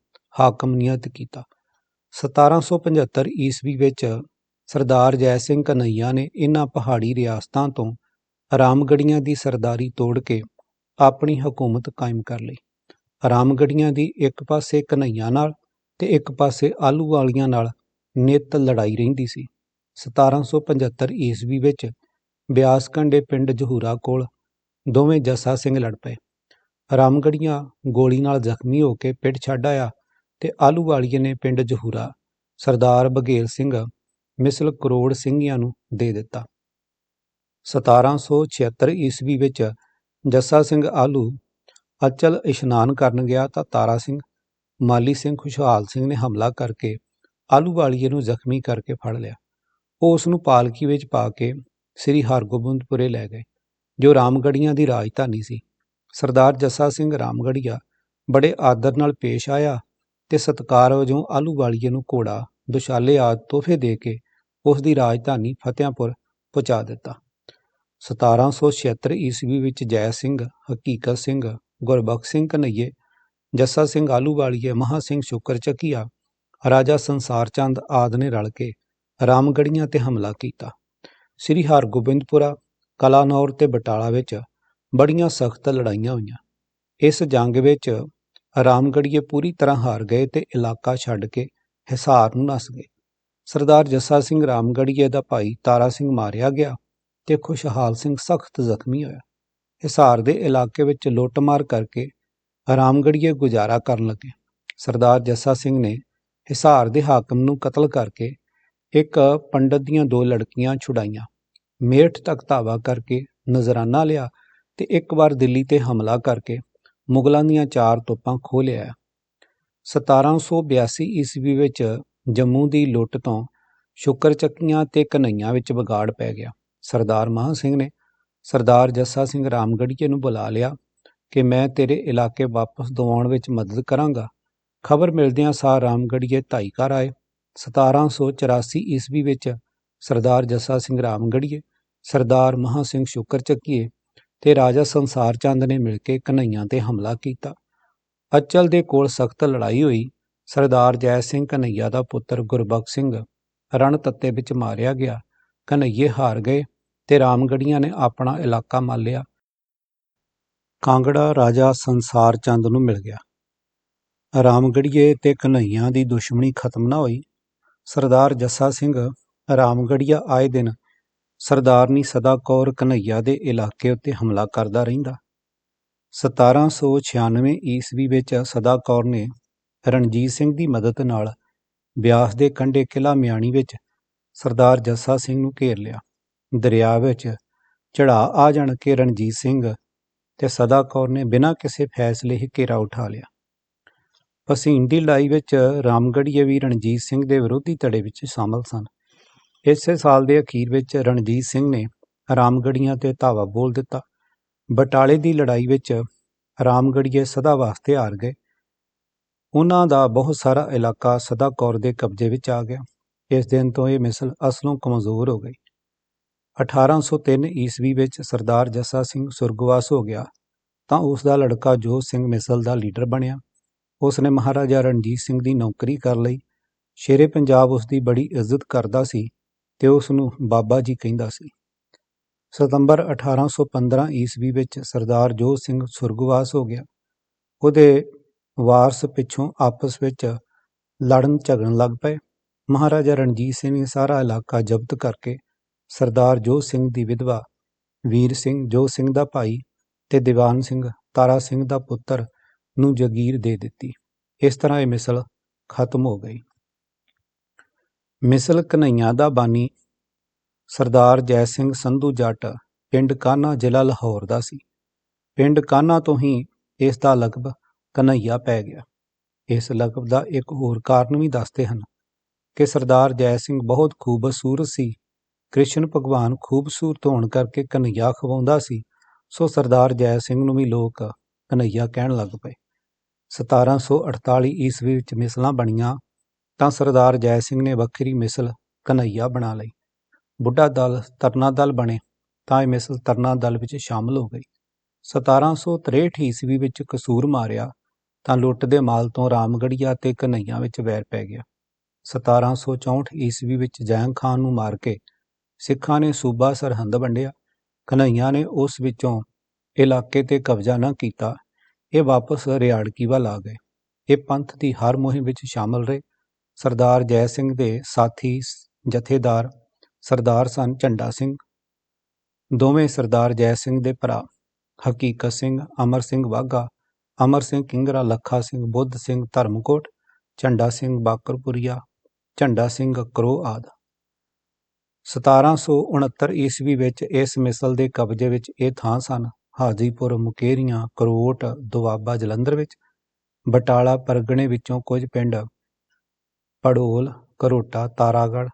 ਹਾਕਮ ਨਿਯਤ ਕੀਤਾ। 1775 ਈਸਵੀ ਵਿੱਚ ਸਰਦਾਰ ਜੈ ਸਿੰਘ ਕਨਈਆ ਨੇ ਇਹਨਾਂ ਪਹਾੜੀ ਰਿਆਸਤਾਂ ਤੋਂ ਰਾਮਗੜੀਆਂ ਦੀ ਸਰਦਾਰੀ ਤੋੜ ਕੇ ਆਪਣੀ ਹਕੂਮਤ ਕਾਇਮ ਕਰ ਲਈ। ਰਾਮਗੜੀਆਂ ਦੀ ਇੱਕ ਪਾਸੇ ਕਨਈਆ ਨਾਲ ਤੇ ਇੱਕ ਪਾਸੇ ਆਲੂ ਵਾਲੀਆਂ ਨਾਲ ਨਿਤ ਲੜਾਈ ਰਹਿੰਦੀ ਸੀ। 1775 ਈਸਵੀ ਵਿੱਚ ਬਿਆਸਕੰਡੇ ਪਿੰਡ ਜਹੂਰਾ ਕੋਲ ਦੋਵੇਂ ਜੱਸਾ ਸਿੰਘ ਲੜ ਪਏ। ਰਾਮਗੜੀਆਂ ਗੋਲੀ ਨਾਲ ਜ਼ਖਮੀ ਹੋ ਕੇ ਪਿੰਡ ਛੱਡ ਆਇਆ ਤੇ ਆਲੂ ਵਾਲੀਏ ਨੇ ਪਿੰਡ ਜਹੂਰਾ ਸਰਦਾਰ ਬਘੇਲ ਸਿੰਘ ਮਿਸਲ ਕਰੋੜ ਸਿੰਘੀਆਂ ਨੂੰ ਦੇ ਦਿੱਤਾ। 1776 ਈਸਵੀ ਵਿੱਚ ਜੱਸਾ ਸਿੰਘ ਆਲੂ ਅਚਲ ਇਸ਼ਨਾਨ ਕਰਨ ਗਿਆ ਤਾਂ ਤਾਰਾ ਸਿੰਘ, ਮਾਲੀ ਸਿੰਘ, ਖੁਸ਼ਹਾਲ ਸਿੰਘ ਨੇ ਹਮਲਾ ਕਰਕੇ ਆਲੂ ਵਾਲੀਏ ਨੂੰ ਜ਼ਖਮੀ ਕਰਕੇ ਫੜ ਲਿਆ। ਉਹ ਉਸ ਨੂੰ ਪਾਲਕੀ ਵਿੱਚ ਪਾ ਕੇ ਸ੍ਰੀ ਹਰਗੋਬਿੰਦਪੁਰੇ ਲੈ ਗਏ, ਜੋ ਰਾਮਗੜੀਆਂ ਦੀ ਰਾਜਧਾਨੀ ਸੀ। ਸਰਦਾਰ ਜੱਸਾ ਸਿੰਘ ਰਾਮਗੜੀਆ ਬੜੇ ਆਦਰ ਨਾਲ ਪੇਸ਼ ਆਇਆ ਤੇ ਸਤਕਾਰ ਵਜੋਂ ਆਲੂ ਵਾਲੀਏ ਨੂੰ ਘੋੜਾ, ਦੁਸ਼ਾਲੇ ਆਦਿ ਤੋਹਫੇ ਦੇ ਕੇ ਉਸ ਦੀ ਰਾਜਧਾਨੀ ਫਤਿਹਪੁਰ ਪਹੁੰਚਾ ਦਿੱਤਾ। 1776 ਈਸਵੀ ਵਿੱਚ ਜੈ ਸਿੰਘ, ਹਕੀਕਤ ਸਿੰਘ, ਗੁਰਬਖਸ਼ ਸਿੰਘ ਕਨਈਏ ਜੱਸਾ ਸਿੰਘ ਆਲੂਵਾਲੀਏ ਮਹਾ ਸਿੰਘ ਸ਼ੁਕਰ ਚੱਕੀਆ ਰਾਜਾ ਸੰਸਾਰ ਚੰਦ ਆਦਿ ਨੇ ਰਲ ਕੇ ਰਾਮਗੜੀਆਂ ਤੇ ਹਮਲਾ ਕੀਤਾ। ਸ੍ਰੀ ਹਰਗੋਬਿੰਦਪੁਰਾ, ਕਲਾਨੌਰ ਤੇ ਬਟਾਲਾ ਵਿੱਚ ਬੜੀਆਂ ਸਖਤ ਲੜਾਈਆਂ ਹੋਈਆਂ। ਇਸ ਜੰਗ ਵਿੱਚ ਰਾਮਗੜੀਏ ਪੂਰੀ ਤਰ੍ਹਾਂ ਹਾਰ ਗਏ ਤੇ ਇਲਾਕਾ ਛੱਡ ਕੇ ਹਿਸਾਰ ਨੂੰ ਨੱਸ ਗਏ। ਸਰਦਾਰ ਜੱਸਾ ਸਿੰਘ ਰਾਮਗੜੀਏ ਦਾ ਭਾਈ ਤਾਰਾ ਸਿੰਘ ਮਾਰਿਆ ਗਿਆ ਤੇ ਖੁਸ਼ਹਾਲ ਸਿੰਘ ਸਖਤ ਜ਼ਖਮੀ ਹੋਇਆ। ਹਿਸਾਰ ਦੇ ਇਲਾਕੇ ਵਿੱਚ ਲੁੱਟਮਾਰ ਕਰਕੇ ਰਾਮਗੜੀਏ ਗੁਜ਼ਾਰਾ ਕਰਨ ਲੱਗੇ। ਸਰਦਾਰ ਜੱਸਾ ਸਿੰਘ ਨੇ ਹਿਸਾਰ ਦੇ ਹਾਕਮ ਨੂੰ ਕਤਲ ਕਰਕੇ ਇੱਕ ਪੰਡਤ ਦੀਆਂ ਦੋ ਲੜਕੀਆਂ ਛੁਡਾਈਆਂ। ਮੇਠ ਤੱਕ ਧਾਵਾ ਕਰਕੇ ਨਜ਼ਰਾਨਾ ਲਿਆ ਤੇ ਇੱਕ ਵਾਰ ਦਿੱਲੀ ਤੇ ਹਮਲਾ ਕਰਕੇ ਮੁਗਲਾਂ ਦੀਆਂ ਚਾਰ ਤੋਪਾਂ ਖੋਹ ਲਿਆ 1782 ਈਸਵੀ ਵਿੱਚ ਜੰਮੂ ਦੀ ਲੁੱਟ ਤੋਂ ਸ਼ੁਕਰ ਚੱਕੀਆਂ ਤੇ ਕਨਈਆਂ ਵਿੱਚ ਵਿਗਾੜ ਪੈ ਗਿਆ। ਸਰਦਾਰ ਮਹਾਂ ਸਿੰਘ ਨੇ ਸਰਦਾਰ ਜੱਸਾ ਸਿੰਘ ਰਾਮਗੜੀਏ ਨੂੰ ਬੁਲਾ ਲਿਆ ਕਿ ਮੈਂ ਤੇਰੇ ਇਲਾਕੇ ਵਾਪਸ ਦਿਵਾਉਣ ਵਿੱਚ ਮਦਦ ਕਰਾਂਗਾ। ਖਬਰ ਮਿਲਦਿਆਂ ਸਾਰ ਰਾਮਗੜੀਏ ਧਾਈ ਘਰ ਆਏ। 1784 ਈਸਵੀ ਵਿੱਚ ਸਰਦਾਰ ਜੱਸਾ ਸਿੰਘ ਰਾਮਗੜੀਏ, ਸਰਦਾਰ ਮਹਾਂ ਸਿੰਘ ਸ਼ੁਕਰ ਚੱਕੀਏ ਤੇ ਰਾਜਾ ਸੰਸਾਰ ਚੰਦ ਨੇ ਮਿਲ ਕੇ ਕਨਈਆਂ ਤੇ ਹਮਲਾ ਕੀਤਾ। ਅਚਲ ਦੇ ਕੋਲ ਸਖਤ ਲੜਾਈ ਹੋਈ। ਸਰਦਾਰ ਜੈ ਸਿੰਘ ਕਨਈਆ ਦਾ ਪੁੱਤਰ ਗੁਰਬਖਸ਼ ਸਿੰਘ ਰਣ ਤੱਤੇ ਵਿੱਚ ਮਾਰਿਆ ਗਿਆ। ਕਨਈਏ ਹਾਰ ਗਏ ਤੇ ਰਾਮਗੜੀਆਂ ਨੇ ਆਪਣਾ ਇਲਾਕਾ ਮੱਲ ਲਿਆ। ਕਾਂਗੜਾ ਰਾਜਾ ਸੰਸਾਰ ਚੰਦ ਨੂੰ ਮਿਲ ਗਿਆ। ਰਾਮਗੜੀਏ ਤੇ ਕਨਈਆਂ ਦੀ ਦੁਸ਼ਮਣੀ ਖਤਮ ਨਾ ਹੋਈ। ਸਰਦਾਰ ਜੱਸਾ ਸਿੰਘ ਰਾਮਗੜੀਆ ਆਏ ਦਿਨ ਸਰਦਾਰਨੀ ਸਦਾ ਕੌਰ ਕਨਈਆ ਦੇ ਇਲਾਕੇ ਉੱਤੇ ਹਮਲਾ ਕਰਦਾ ਰਹਿੰਦਾ। 1796 ਈਸਵੀ ਵਿੱਚ ਸਦਾ ਕੌਰ ਨੇ ਰਣਜੀਤ ਸਿੰਘ ਦੀ ਮਦਦ ਨਾਲ ਬਿਆਸ ਦੇ ਕੰਢੇ ਕਿਲਾ ਮਿਆਣੀ ਵਿੱਚ ਸਰਦਾਰ ਜੱਸਾ ਸਿੰਘ ਨੂੰ ਘੇਰ ਲਿਆ। ਦਰਿਆ ਵਿੱਚ ਚੜਾ ਆ ਜਾਣ ਕੇ ਰਣਜੀਤ ਸਿੰਘ ਤੇ ਸਦਾ ਕੌਰ ਨੇ ਬਿਨਾਂ ਕਿਸੇ ਫੈਸਲੇ ਹੀ ਘੇਰਾ ਉਠਾ ਲਿਆ। ਪਸੀਨ ਦੀ ਲੜਾਈ ਵਿੱਚ ਰਾਮਗੜੀਏ ਵੀ ਰਣਜੀਤ ਸਿੰਘ ਦੇ ਵਿਰੋਧੀ ਧੜੇ ਵਿੱਚ ਸ਼ਾਮਲ ਸਨ। ਇਸੇ ਸਾਲ ਦੇ ਅਖੀਰ ਵਿੱਚ ਰਣਜੀਤ ਸਿੰਘ ਨੇ ਰਾਮਗੜੀਆਂ ਤੇ ਧਾਵਾ ਬੋਲ ਦਿੱਤਾ। ਬਟਾਲੇ ਦੀ ਲੜਾਈ ਵਿੱਚ ਰਾਮਗੜੀਏ ਸਦਾ ਵਾਸਤੇ ਹਾਰ ਗਏ। ਉਹਨਾਂ ਦਾ ਬਹੁਤ ਸਾਰਾ ਇਲਾਕਾ ਸਦਾ ਕੌਰ ਦੇ ਕਬਜ਼ੇ ਵਿੱਚ ਆ ਗਿਆ। ਇਸ ਦਿਨ ਤੋਂ ਇਹ ਮਿਸਲ ਅਸਲੋਂ ਕਮਜ਼ੋਰ ਹੋ ਗਈ। 1803 ਈਸਵੀ ਵਿੱਚ ਸਰਦਾਰ ਜੱਸਾ ਸਿੰਘ ਸੁਰਗਵਾਸ ਹੋ ਗਿਆ ਤਾਂ ਉਸ ਦਾ ਲੜਕਾ ਜੋਤ ਸਿੰਘ ਮਿਸਲ ਦਾ ਲੀਡਰ ਬਣਿਆ। ਉਸ ਨੇ ਮਹਾਰਾਜਾ ਰਣਜੀਤ ਸਿੰਘ ਦੀ ਨੌਕਰੀ ਕਰ ਲਈ। ਸ਼ੇਰੇ ਪੰਜਾਬ ਉਸ ਦੀ ਬੜੀ ਇੱਜ਼ਤ ਕਰਦਾ ਸੀ ਤੇ ਉਸ ਨੂੰ ਬਾਬਾ ਜੀ ਕਹਿੰਦਾ ਸੀ। ਸਤੰਬਰ 1815 ਈਸਵੀ ਵਿੱਚ ਸਰਦਾਰ ਜੋਤ ਸਿੰਘ ਸੁਰਗਵਾਸ ਹੋ ਗਿਆ। ਉਹਦੇ ਵਾਰਸ ਪਿੱਛੋਂ ਆਪਸ ਵਿੱਚ ਲੜਨ ਝਗੜਨ ਲੱਗ ਪਏ। ਮਹਾਰਾਜਾ ਰਣਜੀਤ ਸਿੰਘ ਨੇ ਸਾਰਾ ਇਲਾਕਾ ਜ਼ਬਤ ਕਰਕੇ ਸਰਦਾਰ ਜੋਤ ਸਿੰਘ ਦੀ ਵਿਧਵਾ ਵੀਰ ਸਿੰਘ, ਜੋਤ ਸਿੰਘ ਦਾ ਭਾਈ ਤੇ ਦੀਵਾਨ ਸਿੰਘ, ਤਾਰਾ ਸਿੰਘ ਦਾ ਪੁੱਤਰ ਨੂੰ ਜਗੀਰ ਦੇ ਦਿੱਤੀ। ਇਸ ਤਰ੍ਹਾਂ ਇਹ ਮਿਸਲ ਖਤਮ ਹੋ ਗਈ। ਮਿਸਲ ਕਨਈਆ ਦਾ ਬਾਨੀ ਸਰਦਾਰ ਜੈ ਸਿੰਘ ਸੰਧੂ ਜੱਟ ਪਿੰਡ ਕਾਨਾ ਜ਼ਿਲ੍ਹਾ ਲਾਹੌਰ ਦਾ ਸੀ। ਪਿੰਡ ਕਾਨਾ ਤੋਂ ਹੀ ਇਸ ਦਾ ਲਕਬ ਕਨਈਆ ਪੈ ਗਿਆ। ਇਸ ਲਕਬ ਦਾ ਇੱਕ ਹੋਰ ਕਾਰਨ ਵੀ ਦੱਸਦੇ ਹਨ ਕਿ ਸਰਦਾਰ ਜੈ ਸਿੰਘ ਬਹੁਤ ਖੂਬਸੂਰਤ ਸੀ। ਕ੍ਰਿਸ਼ਨ ਭਗਵਾਨ ਖੂਬਸੂਰਤ ਹੋਣ ਕਰਕੇ ਕਨਈਆ ਖਵਾਉਂਦਾ ਸੀ, ਸੋ ਸਰਦਾਰ ਜੈ ਸਿੰਘ ਨੂੰ ਵੀ ਲੋਕ ਕਨਈਆ ਕਹਿਣ ਲੱਗ ਪਏ। 1748 ਈਸਵੀ ਵਿੱਚ ਮਿਸਲਾਂ ਬਣੀਆਂ, ਤਾਂ ਸਰਦਾਰ ਜੈ ਸਿੰਘ ਨੇ ਵੱਖਰੀ ਮਿਸਲ ਕਨਈਆ ਬਣਾ ਲਈ। ਬੁੱਢਾ ਦਲ ਤਰਨਾ ਦਲ ਬਣੇ, ਤਾਂ ਇਹ ਮਿਸਲ ਤਰਨਾ ਦਲ ਵਿੱਚ ਸ਼ਾਮਲ ਹੋ ਗਈ। 1763 ਈਸਵੀ ਵਿੱਚ ਕਸੂਰ ਮਾਰਿਆ ਤਾਂ ਲੁੱਟ ਦੇ ਮਾਲ ਤੋਂ ਰਾਮਗੜੀਆ ਅਤੇ ਕਨਈਆ ਵਿੱਚ ਵੈਰ ਪੈ ਗਿਆ। 1764 ਈਸਵੀ ਵਿੱਚ ਜੈਨ ਖਾਨ ਨੂੰ ਮਾਰ ਕੇ ਸਿੱਖਾਂ ਨੇ ਸੂਬਾ ਸਰਹੰਦ ਵੰਡਿਆ। ਕਨਈਆ ਨੇ ਉਸ ਵਿੱਚੋਂ ਇਲਾਕੇ ਤੇ ਕਬਜ਼ਾ ਨਾ ਕੀਤਾ, ਇਹ ਵਾਪਸ ਰਿਆੜਕੀ ਵੱਲ ਆ ਗਏ। ਇਹ ਪੰਥ ਦੀ ਹਰ ਮੁਹਿੰਮ ਵਿੱਚ ਸ਼ਾਮਲ ਰਹੇ। ਸਰਦਾਰ ਜੈ ਸਿੰਘ ਦੇ ਸਾਥੀ ਜਥੇਦਾਰ ਸਰਦਾਰ ਸਨ ਝੰਡਾ ਸਿੰਘ। ਦੋਵੇਂ ਸਰਦਾਰ ਜੈ ਸਿੰਘ ਦੇ ਭਰਾ ਹਕੀਕਤ ਸਿੰਘ, ਅਮਰ ਸਿੰਘ ਵਾਗਾ ਅਮਰ ਸਿੰਘ ਕਿੰਗਰਾ, ਲੱਖਾ ਸਿੰਘ ਬੁੱਧ ਸਿੰਘ ਧਰਮਕੋਟ, ਝੰਡਾ ਸਿੰਘ ਬਾਕਰਪੁਰੀਆ, ਝੰਡਾ ਸਿੰਘ ਕਰੋ ਆਦ। 1769 ਈਸਵੀ ਵਿੱਚ ਇਸ ਮਿਸਲ ਦੇ ਕਬਜ਼ੇ ਵਿੱਚ ਇਹ ਥਾਂ ਸਨ, ਹਾਜੀਪੁਰ, ਮੁਕੇਰੀਆਂ, ਕਰੋਟ, ਦੁਆਬਾ, ਜਲੰਧਰ ਵਿੱਚ। ਬਟਾਲਾ ਪਰਗਣੇ ਵਿੱਚੋਂ ਕੁਝ ਪਿੰਡ ਪੜੋਲ, ਕਰੋਟਾ ਤਾਰਾਗੜ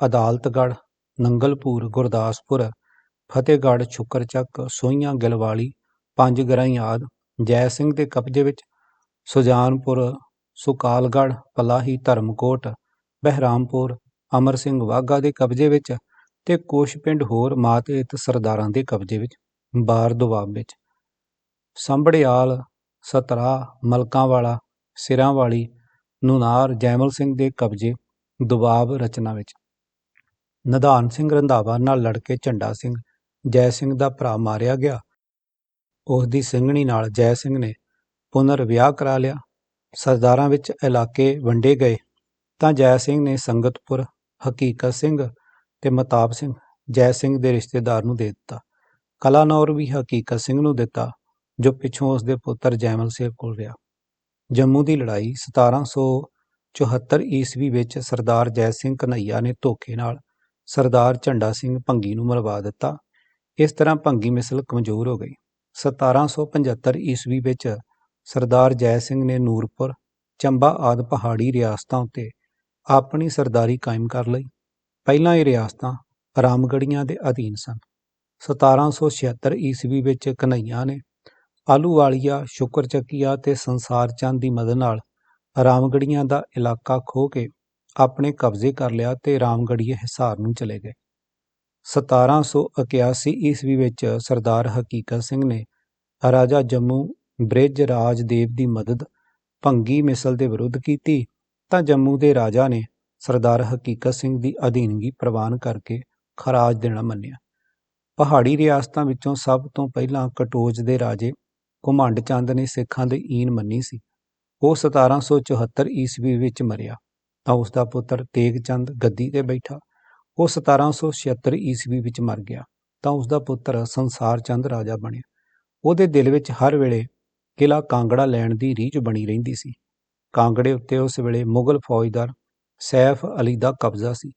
ਅਦਾਲਤਗੜ੍ਹ, ਨੰਗਲਪੁਰ, ਗੁਰਦਾਸਪੁਰ, ਫਤਿਹਗੜ੍ਹ, ਸ਼ੁਕਰਚੱਕ, ਸੋਹੀਆਂ, ਗਿਲਵਾਲੀ, ਪੰਜ ਗਰਾਈਆਦ ਜੈ ਸਿੰਘ ਦੇ ਕਬਜ਼ੇ ਵਿੱਚ ਸੁਜਾਨਪੁਰ, ਸੁਕਾਲਗੜ੍ਹ, ਪਲਾਹੀ, ਧਰਮਕੋਟ, ਬਹਿਰਾਮਪੁਰ, ਅਮਰ ਸਿੰਘ ਵਾਘਾ ਦੇ ਕਬਜ਼ੇ ਵਿੱਚ ਤੇ ਕੁਛ ਪਿੰਡ ਹੋਰ ਮਾਤਹਿਤ ਸਰਦਾਰਾਂ ਦੇ ਕਬਜ਼ੇ ਵਿੱਚ, ਬਾਰ ਦੁਆਬ ਵਿੱਚ। ਸੰਭੜਿਆਲ ਸਤਰਾ ਸਿਰਾਂ ਵਾਲੀ ਨੂਨਾਰ, ਜੈਮਲ ਸਿੰਘ ਦੇ ਕਬਜ਼ੇ, ਦੁਆਬ ਰਚਨਾ ਵਿੱਚ। ਨਿਧਾਨ ਸਿੰਘ ਰੰਧਾਵਾ ਨਾਲ ਲੜ ਕੇ ਝੰਡਾ ਸਿੰਘ, ਜੈ ਸਿੰਘ ਦਾ ਭਰਾ ਮਾਰਿਆ ਗਿਆ। ਉਸ ਦੀ ਸਿੰਘਣੀ ਨਾਲ ਜੈ ਸਿੰਘ ਨੇ ਪੁਨਰ ਵਿਆਹ ਕਰਾ ਲਿਆ। ਸਰਦਾਰਾਂ ਵਿੱਚ ਇਲਾਕੇ ਵੰਡੇ ਗਏ। ਤਾਂ ਜੈ ਸਿੰਘ ਨੇ ਸੰਗਤਪੁਰ, ਹਕੀਕਤ ਸਿੰਘ ਤੇ ਮਤਾਬ ਸਿੰਘ, ਜੈ ਸਿੰਘ ਦੇ ਰਿਸ਼ਤੇਦਾਰ ਨੂੰ ਦੇ ਦਿੱਤਾ। ਕਲਾਨੌਰ ਵੀ ਹਕੀਕਤ ਸਿੰਘ ਨੂੰ ਦਿੱਤਾ, ਜੋ ਪਿੱਛੋਂ ਉਸ ਦੇ ਪੁੱਤਰ ਜੈਮਲ ਸਿੰਘ ਕੋਲ ਰਿਹਾ। ਜੰਮੂ ਦੀ ਲੜਾਈ 1774 ਈਸਵੀ ਵਿੱਚ ਸਰਦਾਰ ਜੈ ਸਿੰਘ ਕਨਈਆ ਨੇ ਧੋਖੇ ਨਾਲ ਸਰਦਾਰ ਝੰਡਾ ਸਿੰਘ ਭੰਗੀ ਨੂੰ ਮਰਵਾ ਦਿੱਤਾ। ਇਸ ਤਰ੍ਹਾਂ ਭੰਗੀ ਮਿਸਲ ਕਮਜ਼ੋਰ ਹੋ ਗਈ। 1775 ਈਸਵੀ ਵਿੱਚ ਸਰਦਾਰ ਜੈ ਸਿੰਘ ਨੇ ਨੂਰਪੁਰ, ਚੰਬਾ ਆਦਿ ਪਹਾੜੀ ਰਿਆਸਤਾਂ ਉੱਤੇ ਆਪਣੀ ਸਰਦਾਰੀ ਕਾਇਮ ਕਰ ਲਈ। ਪਹਿਲਾਂ ਇਹ ਰਿਆਸਤਾਂ ਰਾਮਗੜੀਆਂ ਦੇ ਅਧੀਨ ਸਨ। 1776 ਈਸਵੀ ਵਿੱਚ ਕਨਈਆ ਨੇ ਆਲੂਵਾਲੀਆ, ਸ਼ੁਕਰਚੱਕੀਆ ਤੇ ਸੰਸਾਰ ਚੰਦ ਦੀ ਮਦਦ ਨਾਲ ਰਾਮਗੜੀਆਂ ਦਾ ਇਲਾਕਾ ਖੋਹ ਕੇ ਆਪਣੇ ਕਬਜ਼ੇ ਕਰ ਲਿਆ ਤੇ ਰਾਮਗੜੀਏ ਹਿਸਾਰ ਨੂੰ ਚਲੇ ਗਏ। 1781 ਈਸਵੀ ਵਿੱਚ ਸਰਦਾਰ ਹਕੀਕਤ ਸਿੰਘ ਨੇ ਰਾਜਾ ਜੰਮੂ ਬ੍ਰਿਜ ਰਾਜ ਦੇਵ ਦੀ ਮਦਦ ਭੰਗੀ ਮਿਸਲ ਦੇ ਵਿਰੁੱਧ ਕੀਤੀ, ਤਾਂ ਜੰਮੂ ਦੇ ਰਾਜਾ ਨੇ ਸਰਦਾਰ ਹਕੀਕਤ ਸਿੰਘ ਦੀ ਅਧੀਨਗੀ ਪ੍ਰਵਾਨ ਕਰਕੇ ਖਰਾਜ ਦੇਣਾ ਮੰਨਿਆ। ਪਹਾੜੀ ਰਿਆਸਤਾਂ ਵਿੱਚੋਂ ਸਭ ਤੋਂ ਪਹਿਲਾਂ ਕਟੋਜ ਦੇ ਰਾਜੇ ਘੁਮੰਡ ਚੰਦ ਨੇ ਸਿੱਖਾਂ ਦੇ ਈਨ ਮੰਨੀ ਸੀ। ਉਹ 1774 ਈਸਵੀ ਵਿੱਚ ਮਰਿਆ, ਤਾਂ ਉਸ ਦਾ ਪੁੱਤਰ ਤੇਗ ਚੰਦ ਗੱਦੀ ਤੇ ਬੈਠਾ। ਉਹ 1776 ਈਸਵੀ ਵਿੱਚ ਮਰ ਗਿਆ, ਤਾਂ ਉਸ ਦਾ ਪੁੱਤਰ ਸੰਸਾਰ ਚੰਦ ਰਾਜਾ ਬਣਿਆ। ਉਹਦੇ ਦਿਲ ਵਿੱਚ ਹਰ ਵੇਲੇ ਕਿਲਾ ਕਾਂਗੜਾ ਲੈਣ ਦੀ ਰੀਝ ਬਣੀ ਰਹਿੰਦੀ ਸੀ। ਕਾਂਗੜੇ ਉੱਤੇ ਉਸ ਵੇਲੇ ਮੁਗਲ ਫੌਜਦਾਰ ਸੈਫ ਅਲੀ ਦਾ ਕਬਜ਼ਾ ਸੀ।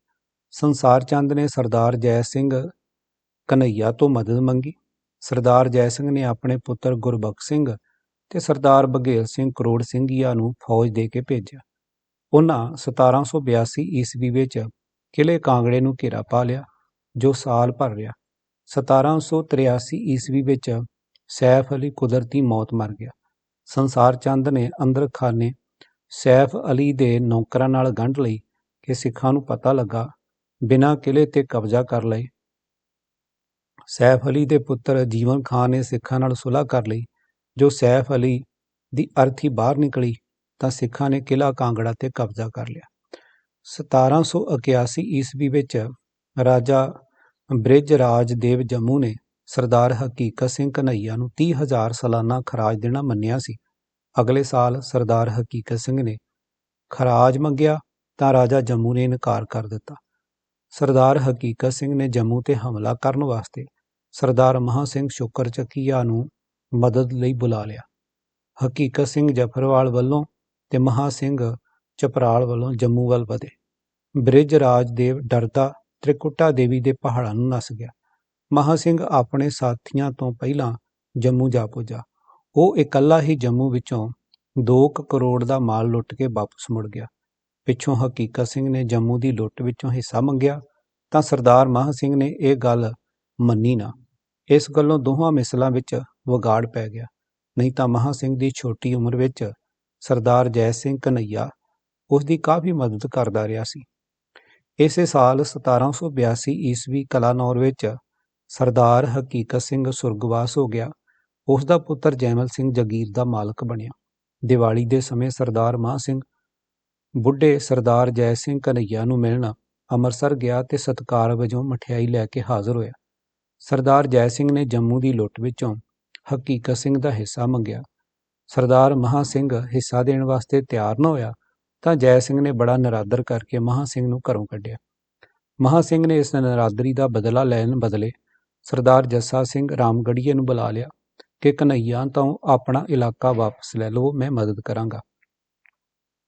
ਸੰਸਾਰ ਚੰਦ ਨੇ ਸਰਦਾਰ ਜੈ ਸਿੰਘ ਕਨਈਆ ਤੋਂ ਮਦਦ ਮੰਗੀ। ਸਰਦਾਰ ਜੈ ਸਿੰਘ ਨੇ ਆਪਣੇ ਪੁੱਤਰ ਗੁਰਬਖਸ਼ ਸਿੰਘ ਤੇ ਸਰਦਾਰ ਬਘੇਲ ਸਿੰਘ ਕਰੋੜ ਸਿੰਘੀਆ ਨੂੰ ਫੌਜ ਦੇ ਕੇ ਭੇਜਿਆ। ਉਹਨਾਂ 1782 ਈਸਵੀ ਵਿੱਚ ਕਿਲੇ ਕਾਂਗੜੇ ਨੂੰ ਘੇਰਾ ਪਾ ਲਿਆ, ਜੋ ਸਾਲ ਭਰ ਰਿਹਾ। 1783 ਈਸਵੀ ਵਿੱਚ ਸੈਫ ਅਲੀ ਕੁਦਰਤੀ ਮੌਤ ਮਰ ਗਿਆ। ਸੰਸਾਰ ਚੰਦ ਨੇ ਅੰਦਰ ਖਾਨੇ ਸੈਫ ਅਲੀ ਦੇ ਨੌਕਰਾਂ ਨਾਲ ਗੰਢ ਲਈ ਕਿ ਸਿੱਖਾਂ ਨੂੰ ਪਤਾ ਲੱਗਾ, ਬਿਨਾਂ ਕਿਲੇ ਤੇ ਕਬਜ਼ਾ ਕਰ ਲਏ। ਸੈਫ ਅਲੀ ਦੇ ਪੁੱਤਰ ਜੀਵਨ ਖਾਨ ਨੇ ਸਿੱਖਾਂ ਨਾਲ ਸੁਲ੍ਹਾ ਕਰ ਲਈ। ਜੋ ਸੈਫ ਅਲੀ ਦੀ ਅਰਥੀ ਬਾਹਰ ਨਿਕਲੀ, ਤਾਂ ਸਿੱਖਾਂ ਨੇ ਕਿਲਾ ਕਾਂਗੜਾ ਤੇ ਕਬਜ਼ਾ ਕਰ ਲਿਆ। 1781 ਈਸਵੀ ਵਿੱਚ ਰਾਜਾ ਬ੍ਰਿਜ ਰਾਜ ਦੇਵ ਜੰਮੂ ਨੇ ਸਰਦਾਰ ਹਕੀਕਤ ਸਿੰਘ ਕਨਈਆ ਨੂੰ 30000 ਸਾਲਾਨਾ ਖਰਾਜ ਦੇਣਾ ਮੰਨਿਆ ਸੀ। ਅਗਲੇ ਸਾਲ ਸਰਦਾਰ ਹਕੀਕਤ ਸਿੰਘ ਨੇ ਖਰਾਜ ਮੰਗਿਆ ਤਾਂ ਰਾਜਾ ਜੰਮੂ ਨੇ ਇਨਕਾਰ ਕਰ ਦਿੱਤਾ। ਸਰਦਾਰ ਹਕੀਕਤ ਸਿੰਘ ਨੇ ਜੰਮੂ ਤੇ ਹਮਲਾ ਕਰਨ ਵਾਸਤੇ ਸਰਦਾਰ ਮਹਾਂ ਸਿੰਘ ਸ਼ੁਕਰ ਚੱਕੀਆ ਨੂੰ ਮਦਦ ਲਈ ਬੁਲਾ ਲਿਆ। ਹਕੀਕਤ ਸਿੰਘ ਜਫਰਵਾਲ ਵੱਲੋਂ ਤੇ ਮਹਾ ਸਿੰਘ ਚਪਰਾਲ ਵੱਲੋਂ ਜੰਮੂ ਵੱਲ ਵਧੇ। ਬ੍ਰਿਜ ਰਾਜ ਦੇਵ ਡਰਦਾ ਤ੍ਰਿਕੁਟਾ ਦੇਵੀ ਦੇ ਪਹਾੜਾਂ ਨੂੰ ਨਸ ਗਿਆ। ਮਹਾ ਸਿੰਘ ਆਪਣੇ ਸਾਥੀਆਂ ਤੋਂ ਪਹਿਲਾਂ ਜੰਮੂ ਜਾ ਪੁੱਜਾ। ਉਹ ਇਕੱਲਾ ਹੀ ਜੰਮੂ ਵਿੱਚੋਂ 2 ਕਰੋੜ ਦਾ ਮਾਲ ਲੁੱਟ ਕੇ ਵਾਪਸ ਮੁੜ ਗਿਆ। ਪਿੱਛੋਂ ਹਕੀਕਤ ਸਿੰਘ ਨੇ ਜੰਮੂ ਦੀ ਲੁੱਟ ਵਿੱਚੋਂ ਹਿੱਸਾ ਮੰਗਿਆ ਤਾਂ ਸਰਦਾਰ ਮਹਾਂ ਸਿੰਘ ਨੇ ਇਹ ਗੱਲ ਮੰਨੀ ਨਾ। ਇਸ ਗੱਲੋਂ ਦੋਹਾਂ ਮਿਸਲਾਂ ਵਿੱਚ ਵਿਗਾੜ ਪੈ ਗਿਆ। ਨਹੀਂ ਤਾਂ ਮਹਾਂ ਸਿੰਘ ਦੀ ਛੋਟੀ ਉਮਰ ਵਿੱਚ ਸਰਦਾਰ ਜੈ ਸਿੰਘ ਕਨਈਆ ਉਸ ਦੀ ਕਾਫੀ ਮਦਦ ਕਰਦਾ ਰਿਹਾ ਸੀ। ਇਸੇ ਸਾਲ 1782 ਈਸਵੀ ਕਲਾਨੌਰ ਵਿੱਚ ਸਰਦਾਰ ਹਕੀਕਤ ਸਿੰਘ ਸੁਰਗਵਾਸ ਹੋ ਗਿਆ। ਉਸ ਦਾ ਪੁੱਤਰ ਜੈਮਲ ਸਿੰਘ ਜਗੀਰ ਦਾ ਮਾਲਕ ਬਣਿਆ। ਦੀਵਾਲੀ ਦੇ ਸਮੇਂ ਸਰਦਾਰ ਮਾਹ ਸਿੰਘ, ਬੁੱਢੇ ਸਰਦਾਰ ਜੈ ਸਿੰਘ ਕਨਈਆ ਨੂੰ ਮਿਲਣ ਅੰਮ੍ਰਿਤਸਰ ਗਿਆ ਤੇ ਸਤਕਾਰ ਵਜੋਂ ਮਠਿਆਈ ਲੈ ਕੇ ਹਾਜ਼ਰ ਹੋਇਆ। ਸਰਦਾਰ ਜੈ ਸਿੰਘ ਨੇ ਜੰਮੂ ਦੀ ਲੁੱਟ ਵਿੱਚੋਂ ਹਕੀਕਤ ਸਿੰਘ ਦਾ ਹਿੱਸਾ ਮੰਗਿਆ। ਸਰਦਾਰ ਮਹਾ ਸਿੰਘ ਹਿੱਸਾ ਦੇਣ ਵਾਸਤੇ ਤਿਆਰ ਨਾ ਹੋਇਆ ਤਾਂ ਜੈ ਸਿੰਘ ਨੇ ਬੜਾ ਨਰਾਦਰ ਕਰਕੇ ਮਹਾ ਸਿੰਘ ਨੂੰ ਘਰੋਂ ਕੱਢਿਆ। ਮਹਾ ਸਿੰਘ ਨੇ ਇਸ ਨਰਾਦਰੀ ਦਾ ਬਦਲਾ ਲੈਣ ਬਦਲੇ ਸਰਦਾਰ ਜੱਸਾ ਸਿੰਘ ਰਾਮਗੜੀਏ ਨੂੰ ਬੁਲਾ ਲਿਆ ਕਿ ਕਨਈਆ ਤੋਂ ਆਪਣਾ ਇਲਾਕਾ ਵਾਪਸ ਲੈ ਲਓ ਮੈਂ ਮਦਦ ਕਰਾਂਗਾ।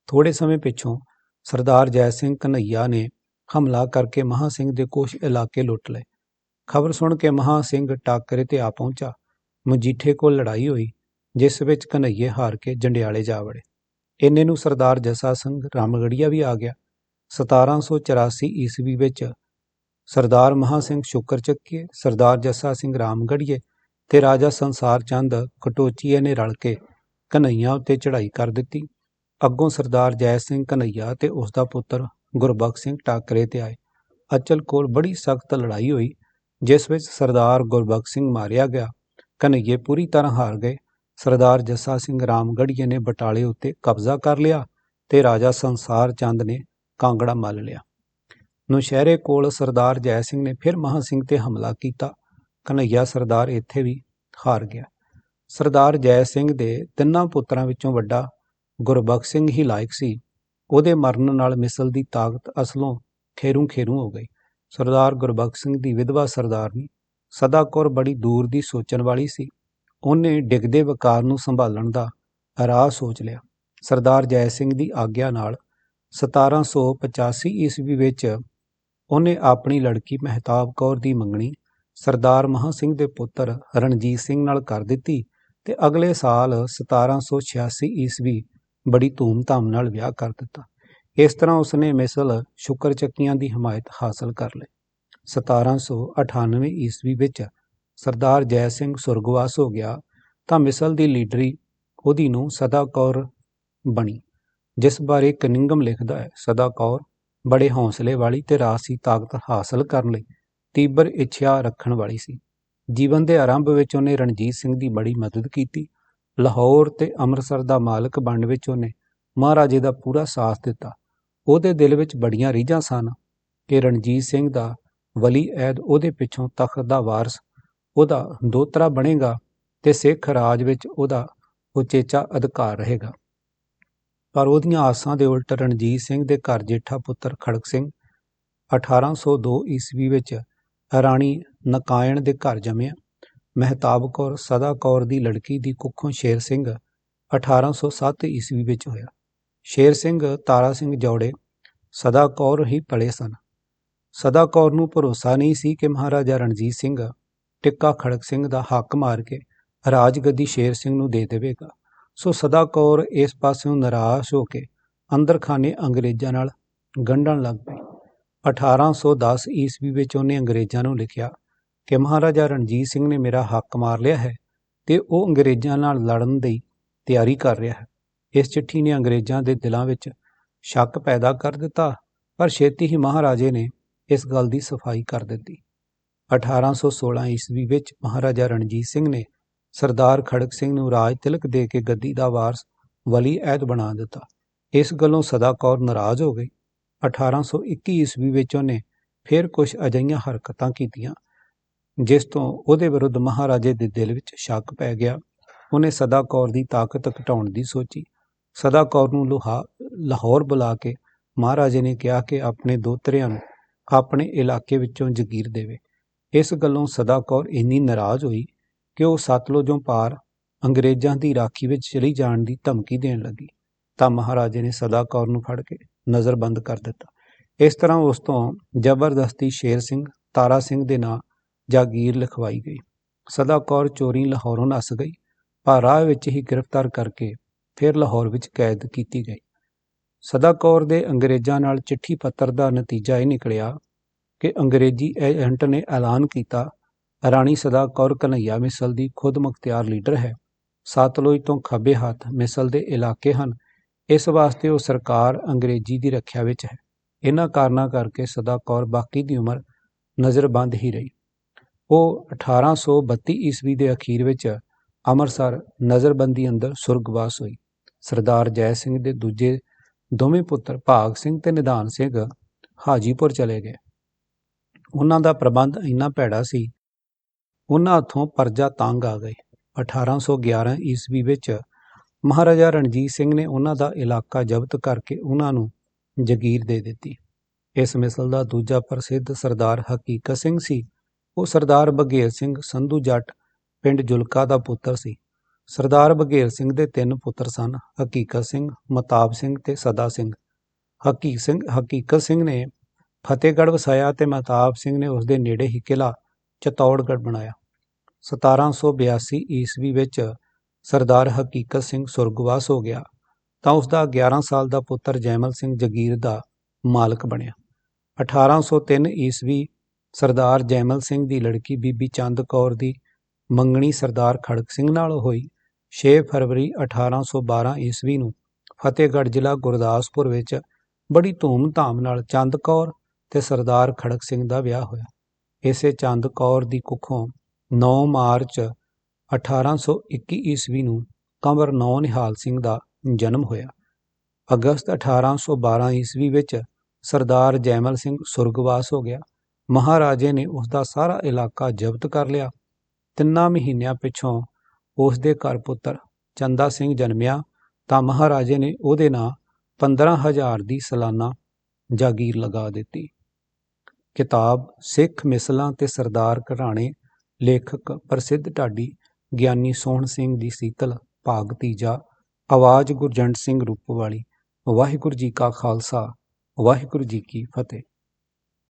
ਥੋੜੇ ਸਮੇਂ ਪਿੱਛੋਂ ਸਰਦਾਰ ਜੈ ਸਿੰਘ ਕਨਈਆ ਨੇ ਹਮਲਾ ਕਰਕੇ ਮਹਾ ਸਿੰਘ ਦੇ ਕੁਝ ਇਲਾਕੇ ਲੁੱਟ ਲਏ। ਖਬਰ ਸੁਣ ਕੇ ਮਹਾ ਸਿੰਘ ਟਾਕਰੇ ਤੇ ਆ ਪਹੁੰਚਾ। ਮਜੀਠੇ ਕੋਲ ਲੜਾਈ ਹੋਈ, ਜਿਸ ਵਿੱਚ ਕਨਈਏ ਹਾਰ ਕੇ ਜੰਡਿਆਲੇ ਜਾ ਵੜੇ। ਇੰਨੇ ਨੂੰ ਸਰਦਾਰ ਜੱਸਾ ਸਿੰਘ ਰਾਮਗੜੀਆ ਵੀ ਆ ਗਿਆ। 1784 ਈਸਵੀ ਵਿੱਚ ਸਰਦਾਰ ਮਹਾਂ ਸਿੰਘ ਸ਼ੁਕਰ ਚੱਕੀਏ ਸਰਦਾਰ ਜੱਸਾ ਸਿੰਘ ਰਾਮਗੜੀਏ ਤੇ ਰਾਜਾ ਸੰਸਾਰ ਚੰਦ ਕਟੋਚੀਏ ਨੇ ਰਲ ਕੇ ਕਨਈਆ ਉੱਤੇ ਚੜ੍ਹਾਈ ਕਰ ਦਿੱਤੀ। ਅੱਗੋਂ ਸਰਦਾਰ ਜੈ ਸਿੰਘ ਕਨਈਆ ਤੇ ਉਸ ਦਾ ਪੁੱਤਰ ਗੁਰਬਖਸ਼ ਸਿੰਘ ਟਾਕਰੇ ਤੇ ਆਏ। ਅਚਲ ਕੋਲ ਬੜੀ ਸਖਤ ਲੜਾਈ ਹੋਈ, ਜਿਸ ਵਿੱਚ ਸਰਦਾਰ ਗੁਰਬਖਸ਼ ਸਿੰਘ ਮਾਰਿਆ ਗਿਆ। ਕਨਈਏ ਪੂਰੀ ਤਰ੍ਹਾਂ ਹਾਰ ਗਏ। ਸਰਦਾਰ ਜੱਸਾ ਸਿੰਘ ਰਾਮਗੜੀਏ ਨੇ ਬਟਾਲੇ ਉੱਤੇ ਕਬਜ਼ਾ ਕਰ ਲਿਆ ਤੇ ਰਾਜਾ ਸੰਸਾਰ ਚੰਦ ਨੇ ਕਾਂਗੜਾ ਮੱਲ ਲਿਆ। ਨੁਸ਼ਹਿਰੇ ਕੋਲ ਸਰਦਾਰ ਜੈ ਸਿੰਘ ਨੇ ਫਿਰ ਮਹਾਂ ਸਿੰਘ ਤੇ ਹਮਲਾ ਕੀਤਾ। ਕਨਈਆ ਸਰਦਾਰ ਇੱਥੇ ਵੀ ਹਾਰ ਗਿਆ। ਸਰਦਾਰ ਜੈ ਸਿੰਘ ਦੇ ਤਿੰਨਾਂ ਪੁੱਤਰਾਂ ਵਿੱਚੋਂ ਵੱਡਾ ਗੁਰਬਖਸ਼ ਸਿੰਘ ਹੀ ਲਾਇਕ ਸੀ। ਉਹਦੇ ਮਰਨ ਨਾਲ ਮਿਸਲ ਦੀ ਤਾਕਤ ਅਸਲੋਂ ਖੇਰੂ ਖੇਰੂ ਹੋ ਗਈ। ਸਰਦਾਰ ਗੁਰਬਖਸ਼ ਸਿੰਘ ਦੀ ਵਿਧਵਾ ਸਰਦਾਰਨੀ ਸਦਾ ਕੌਰ ਬੜੀ ਦੂਰ ਦੀ ਸੋਚਣ ਵਾਲੀ ਸੀ। ਉਹਨੇ ਡਿੱਗਦੇ ਵਕਾਰ ਨੂੰ ਸੰਭਾਲਣ ਦਾ ਰਾਹ ਸੋਚ ਲਿਆ। ਸਰਦਾਰ ਜੈ ਸਿੰਘ ਦੀ ਆਗਿਆ ਨਾਲ 1785 ਈਸਵੀ ਵਿੱਚ ਉਹਨੇ ਆਪਣੀ ਲੜਕੀ ਮਹਿਤਾਬ ਕੌਰ ਦੀ ਮੰਗਣੀ ਸਰਦਾਰ ਮਹਾਂ ਸਿੰਘ ਦੇ ਪੁੱਤਰ ਰਣਜੀਤ ਸਿੰਘ ਨਾਲ ਕਰ ਦਿੱਤੀ ਤੇ ਅਗਲੇ ਸਾਲ 1786 ਈਸਵੀ ਬੜੀ ਧੂਮ-ਧਾਮ ਨਾਲ ਵਿਆਹ ਕਰ ਦਿੱਤਾ। ਇਸ ਤਰ੍ਹਾਂ ਉਸਨੇ ਮਿਸਲ ਸ਼ੁਕਰ ਚੱਕੀਆਂ ਦੀ ਹਮਾਇਤ ਹਾਸਲ ਕਰ ਲਈ। 1798 ਈਸਵੀ ਵਿੱਚ ਸਰਦਾਰ ਜੈ ਸਿੰਘ ਸੁਰਗਵਾਸ ਹੋ ਗਿਆ ਤਾਂ ਮਿਸਲ ਦੀ ਲੀਡਰੀ ਉਹਦੀ ਨੂੰ ਸਦਾ ਕੌਰ ਬਣੀ, ਜਿਸ ਬਾਰੇ ਕਨਿੰਗਮ ਲਿਖਦਾ ਹੈ, ਸਦਾ ਕੌਰ, ਬੜੇ ਹੌਸਲੇ ਵਾਲੀ ਤੇ ਰਾਸੀ ਤਾਕਤ ਹਾਸਲ ਕਰਨ ਲਈ ਤੀਬਰ ਇੱਛਾ ਰੱਖਣ ਵਾਲੀ ਸੀ। ਜੀਵਨ ਦੇ ਆਰੰਭ ਵਿੱਚ ਉਹਨੇ ਰਣਜੀਤ ਸਿੰਘ ਦੀ ਬੜੀ ਮਦਦ ਕੀਤੀ। ਲਾਹੌਰ ਤੇ ਅੰਮ੍ਰਿਤਸਰ ਦਾ ਮਾਲਕ ਬਣਨ ਵਿੱਚ ਉਹਨੇ ਮਹਾਰਾਜੇ ਦਾ ਪੂਰਾ ਸਾਥ ਦਿੱਤਾ। ਉਹਦੇ ਦਿਲ ਵਿੱਚ ਬੜੀਆਂ ਰੀਝਾਂ ਸਨ ਕਿ ਰਣਜੀਤ ਸਿੰਘ ਦਾ ਵਲੀ ਐਦ ਉਹਦੇ ਪਿੱਛੋਂ ਤਖਤ ਦਾ ਵਾਰਸ ਉਹਦਾ ਦੋਤਰਾ ਬਣੇਗਾ ਤੇ ਸਿੱਖ ਰਾਜ ਵਿੱਚ ਉਹਦਾ ਉਚੇਚਾ ਅਧਿਕਾਰ ਰਹੇਗਾ। ਪਰ ਉਹਦੀਆਂ ਆਸਾਂ ਦੇ ਉਲਟ ਰਣਜੀਤ ਸਿੰਘ ਦੇ ਘਰ ਜੇਠਾ ਪੁੱਤਰ ਖੜਕ ਸਿੰਘ 1802 ਈਸਵੀ ਵਿੱਚ ਰਾਣੀ ਨਕਾਇਣ ਦੇ ਘਰ ਜੰਮਿਆ। ਮਹਿਤਾਬ ਕੌਰ ਸਦਾ ਕੌਰ ਦੀ ਲੜਕੀ ਦੀ ਕੁੱਖੋਂ ਸ਼ੇਰ ਸਿੰਘ 1807 ਈਸਵੀ ਵਿੱਚ ਹੋਇਆ। ਸ਼ੇਰ ਸਿੰਘ ਤਾਰਾ ਸਿੰਘ ਜੌੜੇ ਸਦਾ ਕੌਰ ਹੀ ਪਲੇ ਸਨ। ਸਦਾ ਕੌਰ ਨੂੰ ਭਰੋਸਾ ਨਹੀਂ ਸੀ ਕਿ ਮਹਾਰਾਜਾ ਰਣਜੀਤ ਸਿੰਘ ਟਿੱਕਾ ਖੜਕ ਸਿੰਘ ਦਾ ਹੱਕ ਮਾਰ ਕੇ ਰਾਜਗੱਦੀ ਸ਼ੇਰ ਸਿੰਘ ਨੂੰ ਦੇ ਦੇਵੇਗਾ। ਸੋ ਸਦਾ ਕੌਰ ਇਸ ਪਾਸਿਓਂ ਨਿਰਾਸ਼ ਹੋ ਕੇ ਅੰਦਰਖਾਨੇ ਅੰਗਰੇਜ਼ਾਂ ਨਾਲ ਗੰਢਣ ਲੱਗ ਪਈ। 1810 ਈਸਵੀ ਵਿੱਚ ਉਹਨੇ ਅੰਗਰੇਜ਼ਾਂ ਨੂੰ ਲਿਖਿਆ ਕਿ ਮਹਾਰਾਜਾ ਰਣਜੀਤ ਸਿੰਘ ਨੇ ਮੇਰਾ ਹੱਕ ਮਾਰ ਲਿਆ ਹੈ ਤੇ ਉਹ ਅੰਗਰੇਜ਼ਾਂ ਨਾਲ ਲੜਨ ਦੀ ਤਿਆਰੀ ਕਰ ਰਿਹਾ ਹੈ। ਇਸ ਚਿੱਠੀ ਨੇ ਅੰਗਰੇਜ਼ਾਂ ਦੇ ਦਿਲਾਂ ਵਿੱਚ ਸ਼ੱਕ ਪੈਦਾ ਕਰ ਦਿੱਤਾ, ਪਰ ਛੇਤੀ ਹੀ ਮਹਾਰਾਜੇ ਨੇ ਇਸ ਗੱਲ ਦੀ ਸਫ਼ਾਈ ਕਰ ਦਿੱਤੀ। 1816 ਈਸਵੀ ਵਿੱਚ ਮਹਾਰਾਜਾ ਰਣਜੀਤ ਸਿੰਘ ਨੇ ਸਰਦਾਰ ਖੜਕ ਸਿੰਘ ਨੂੰ ਰਾਜ ਤਿਲਕ ਦੇ ਕੇ ਗੱਦੀ ਦਾ ਵਾਰਸ ਵਲੀ ਅਹਿਦ ਬਣਾ ਦਿੱਤਾ। ਇਸ ਗੱਲੋਂ ਸਦਾ ਕੌਰ ਨਾਰਾਜ਼ ਹੋ ਗਈ। 1821 ਈਸਵੀ ਵਿੱਚ ਉਹਨੇ ਫਿਰ ਕੁਝ ਅਜਿਹੀਆਂ ਹਰਕਤਾਂ ਕੀਤੀਆਂ, ਜਿਸ ਤੋਂ ਉਹਦੇ ਵਿਰੁੱਧ ਮਹਾਰਾਜੇ ਦੇ ਦਿਲ ਵਿੱਚ ਸ਼ੱਕ ਪੈ ਗਿਆ। ਉਹਨੇ ਸਦਾ ਕੌਰ ਦੀ ਤਾਕਤ ਘਟਾਉਣ ਦੀ ਸੋਚੀ। ਸਦਾ ਕੌਰ ਨੂੰ ਲੋਹਾ, ਲਾਹੌਰ ਬੁਲਾ ਕੇ ਮਹਾਰਾਜੇ ਨੇ ਕਿਹਾ ਕਿ ਆਪਣੇ ਦੋਤਰਿਆਂ ਨੂੰ ਆਪਣੇ ਇਲਾਕੇ ਵਿੱਚੋਂ ਜ਼ਗੀਰ ਦੇਵੇ। ਇਸ ਗੱਲੋਂ ਸਦਾ ਕੌਰ ਇੰਨੀ ਨਾਰਾਜ਼ ਹੋਈ ਕਿ ਉਹ ਸਤਲੁਜੋਂ ਪਾਰ ਅੰਗਰੇਜ਼ਾਂ ਦੀ ਰਾਖੀ ਵਿੱਚ ਚਲੀ ਜਾਣ ਦੀ ਧਮਕੀ ਦੇਣ ਲੱਗੀ। ਤਾਂ ਮਹਾਰਾਜੇ ਨੇ ਸਦਾ ਕੌਰ ਨੂੰ ਫੜ ਕੇ ਨਜ਼ਰਬੰਦ ਕਰ ਦਿੱਤਾ। ਇਸ ਤਰ੍ਹਾਂ ਉਸ ਤੋਂ ਜ਼ਬਰਦਸਤੀ ਸ਼ੇਰ ਸਿੰਘ, ਤਾਰਾ ਸਿੰਘ ਦੇ ਨਾਂ ਜਾਗੀਰ ਲਿਖਵਾਈ ਗਈ। ਸਦਾ ਕੌਰ ਚੋਰੀ ਲਾਹੌਰੋਂ ਨੱਸ ਗਈ, ਪਰ ਰਾਹ ਵਿੱਚ ਹੀ ਗ੍ਰਿਫਤਾਰ ਕਰਕੇ ਫਿਰ ਲਾਹੌਰ ਵਿੱਚ ਕੈਦ ਕੀਤੀ ਗਈ। ਸਦਾ ਕੌਰ ਦੇ ਅੰਗਰੇਜ਼ਾਂ ਨਾਲ ਚਿੱਠੀ ਪੱਤਰ ਦਾ ਨਤੀਜਾ ਇਹ ਨਿਕਲਿਆ ਕਿ ਅੰਗਰੇਜ਼ੀ ਏਜੰਟ ਨੇ ਐਲਾਨ ਕੀਤਾ, ਰਾਣੀ ਸਦਾ ਕੌਰ ਕਨਈਆ ਮਿਸਲ ਦੀ ਖੁਦ ਮੁਖਤਿਆਰ ਲੀਡਰ ਹੈ। ਸਤਲੁਜ ਤੋਂ ਖੱਬੇ ਹੱਥ ਮਿਸਲ ਦੇ ਇਲਾਕੇ ਹਨ। ਇਸ ਵਾਸਤੇ ਉਹ ਸਰਕਾਰ ਅੰਗਰੇਜ਼ੀ ਦੀ ਰੱਖਿਆ ਵਿੱਚ ਹੈ। ਇਹਨਾਂ ਕਾਰਨਾਂ ਕਰਕੇ ਸਦਾ ਕੌਰ ਬਾਕੀ ਦੀ ਉਮਰ ਨਜ਼ਰਬੰਦ ਹੀ ਰਹੀ। ਉਹ 1832 ਈਸਵੀ ਦੇ ਅਖੀਰ ਵਿੱਚ ਅੰਮ੍ਰਿਤਸਰ ਨਜ਼ਰਬੰਦੀ ਅੰਦਰ ਸੁਰਗਵਾਸ ਹੋਈ। ਸਰਦਾਰ ਜੈ ਸਿੰਘ ਦੇ ਦੂਜੇ ਦੋਵੇਂ ਪੁੱਤਰ ਭਾਗ ਸਿੰਘ ਤੇ ਨਿਧਾਨ ਸਿੰਘ ਹਾਜੀਪੁਰ ਚਲੇ ਗਏ। ਉਹਨਾਂ ਦਾ ਪ੍ਰਬੰਧ ਇੰਨਾ ਭੈੜਾ ਸੀ। ਉਹਨਾਂ ਹੱਥੋਂ ਪਰਜਾ ਤੰਗ ਆ ਗਈ 1811 ਈਸਵੀ ਵਿੱਚ ਮਹਾਰਾਜਾ ਰਣਜੀਤ ਸਿੰਘ ਨੇ ਉਹਨਾਂ ਦਾ ਇਲਾਕਾ ਜ਼ਬਤ ਕਰਕੇ ਉਹਨਾਂ ਨੂੰ ਜਗੀਰ ਦੇ ਦਿੱਤੀ। ਇਸ ਮਿਸਲ ਦਾ ਦੂਜਾ ਪ੍ਰਸਿੱਧ ਸਰਦਾਰ ਹਕੀਕਤ ਸਿੰਘ ਸੀ। ਉਹ ਸਰਦਾਰ ਬਘੇਲ ਸਿੰਘ ਸੰਧੂ ਜੱਟ ਪਿੰਡ ਜੁਲਕਾ ਦਾ ਪੁੱਤਰ ਸੀ। ਸਰਦਾਰ ਬਘੇਲ ਸਿੰਘ ਦੇ ਤਿੰਨ ਪੁੱਤਰ ਸਨ, ਹਕੀਕਤ ਸਿੰਘ, ਮਤਾਬ ਸਿੰਘ ਤੇ ਸਦਾ ਸਿੰਘ। ਹਕੀ ਸਿੰਘ, ਹਕੀਕਤ ਸਿੰਘ ਨੇ ਫਤਿਹਗੜ੍ਹ ਵਸਾਇਆ ਅਤੇ ਮਹਿਤਾਬ ਸਿੰਘ ਨੇ ਉਸ ਦੇ ਨੇੜੇ ਹੀ ਕਿਲਾ ਚਤੌੜਗੜ੍ਹ ਬਣਾਇਆ। 1782 ਈਸਵੀ ਵਿੱਚ ਸਰਦਾਰ ਹਕੀਕਤ ਸਿੰਘ ਸੁਰਗਵਾਸ ਹੋ ਗਿਆ ਤਾਂ ਉਸ ਦਾ 11 ਸਾਲ ਦਾ ਪੁੱਤਰ ਜੈਮਲ ਸਿੰਘ ਜਗੀਰ ਦਾ ਮਾਲਕ ਬਣਿਆ। 1803 ਈਸਵੀ ਸਰਦਾਰ ਜੈਮਲ ਸਿੰਘ ਦੀ ਲੜਕੀ ਬੀਬੀ ਚੰਦ ਕੌਰ ਦੀ ਮੰਗਣੀ ਸਰਦਾਰ ਖੜਕ ਸਿੰਘ ਨਾਲ ਹੋਈ। 6 ਫਰਵਰੀ 1812 ਈਸਵੀ ਨੂੰ ਫਤਿਹਗੜ੍ਹ ਜ਼ਿਲ੍ਹਾ ਗੁਰਦਾਸਪੁਰ ਵਿੱਚ ਬੜੀ ਧੂਮ-ਧਾਮ ਨਾਲ ਚੰਦ ਕੌਰ ਤੇ ਸਰਦਾਰ ਖੜਕ ਸਿੰਘ ਦਾ ਵਿਆਹ ਹੋਇਆ। ਇਸੇ ਚੰਦ ਕੌਰ ਦੀ ਕੁੱਖੋਂ 9 ਮਾਰਚ 1821 ਈਸਵੀ ਨੂੰ ਕੰਵਰ ਨੌ ਨਿਹਾਲ ਸਿੰਘ ਦਾ ਜਨਮ ਹੋਇਆ। ਅਗਸਤ 1812 ਈਸਵੀ ਵਿੱਚ ਸਰਦਾਰ ਜੈਮਲ ਸਿੰਘ ਸੁਰਗਵਾਸ ਹੋ ਗਿਆ। ਮਹਾਰਾਜੇ ਨੇ ਉਸ ਦਾ ਸਾਰਾ ਇਲਾਕਾ ਜ਼ਬਤ ਕਰ ਲਿਆ। ਤਿੰਨਾਂ ਮਹੀਨਿਆਂ ਪਿਛੋਂ ਉਸ ਦੇ ਘਰ ਪੁੱਤਰ ਚੰਦਾ ਸਿੰਘ ਜਨਮਿਆ ਤਾਂ ਮਹਾਰਾਜੇ ਨੇ ਉਹਦੇ ਨਾਂ 15000 ਦੀ ਸਾਲਾਨਾ ਜਾਗੀਰ ਲਗਾ ਦਿੱਤੀ। ਕਿਤਾਬ, ਸਿੱਖ ਮਿਸਲਾਂ ਤੇ ਸਰਦਾਰ ਘਰਾਣੇ, ਲੇਖਕ ਪ੍ਰਸਿੱਧ ਢਾਡੀ ਗਿਆਨੀ ਸੋਹਣ ਸਿੰਘ ਦੀ ਸੀਤਲ, ਭਾਗ ਤੀਜਾ, ਆਵਾਜ਼ ਗੁਰਜੰਟ ਸਿੰਘ ਰੂਪਵਾਲੀ, ਵਾਹਿਗੁਰੂ ਜੀ ਕਾ ਖਾਲਸਾ, ਵਾਹਿਗੁਰੂ ਜੀ ਕੀ ਫਤਿਹ।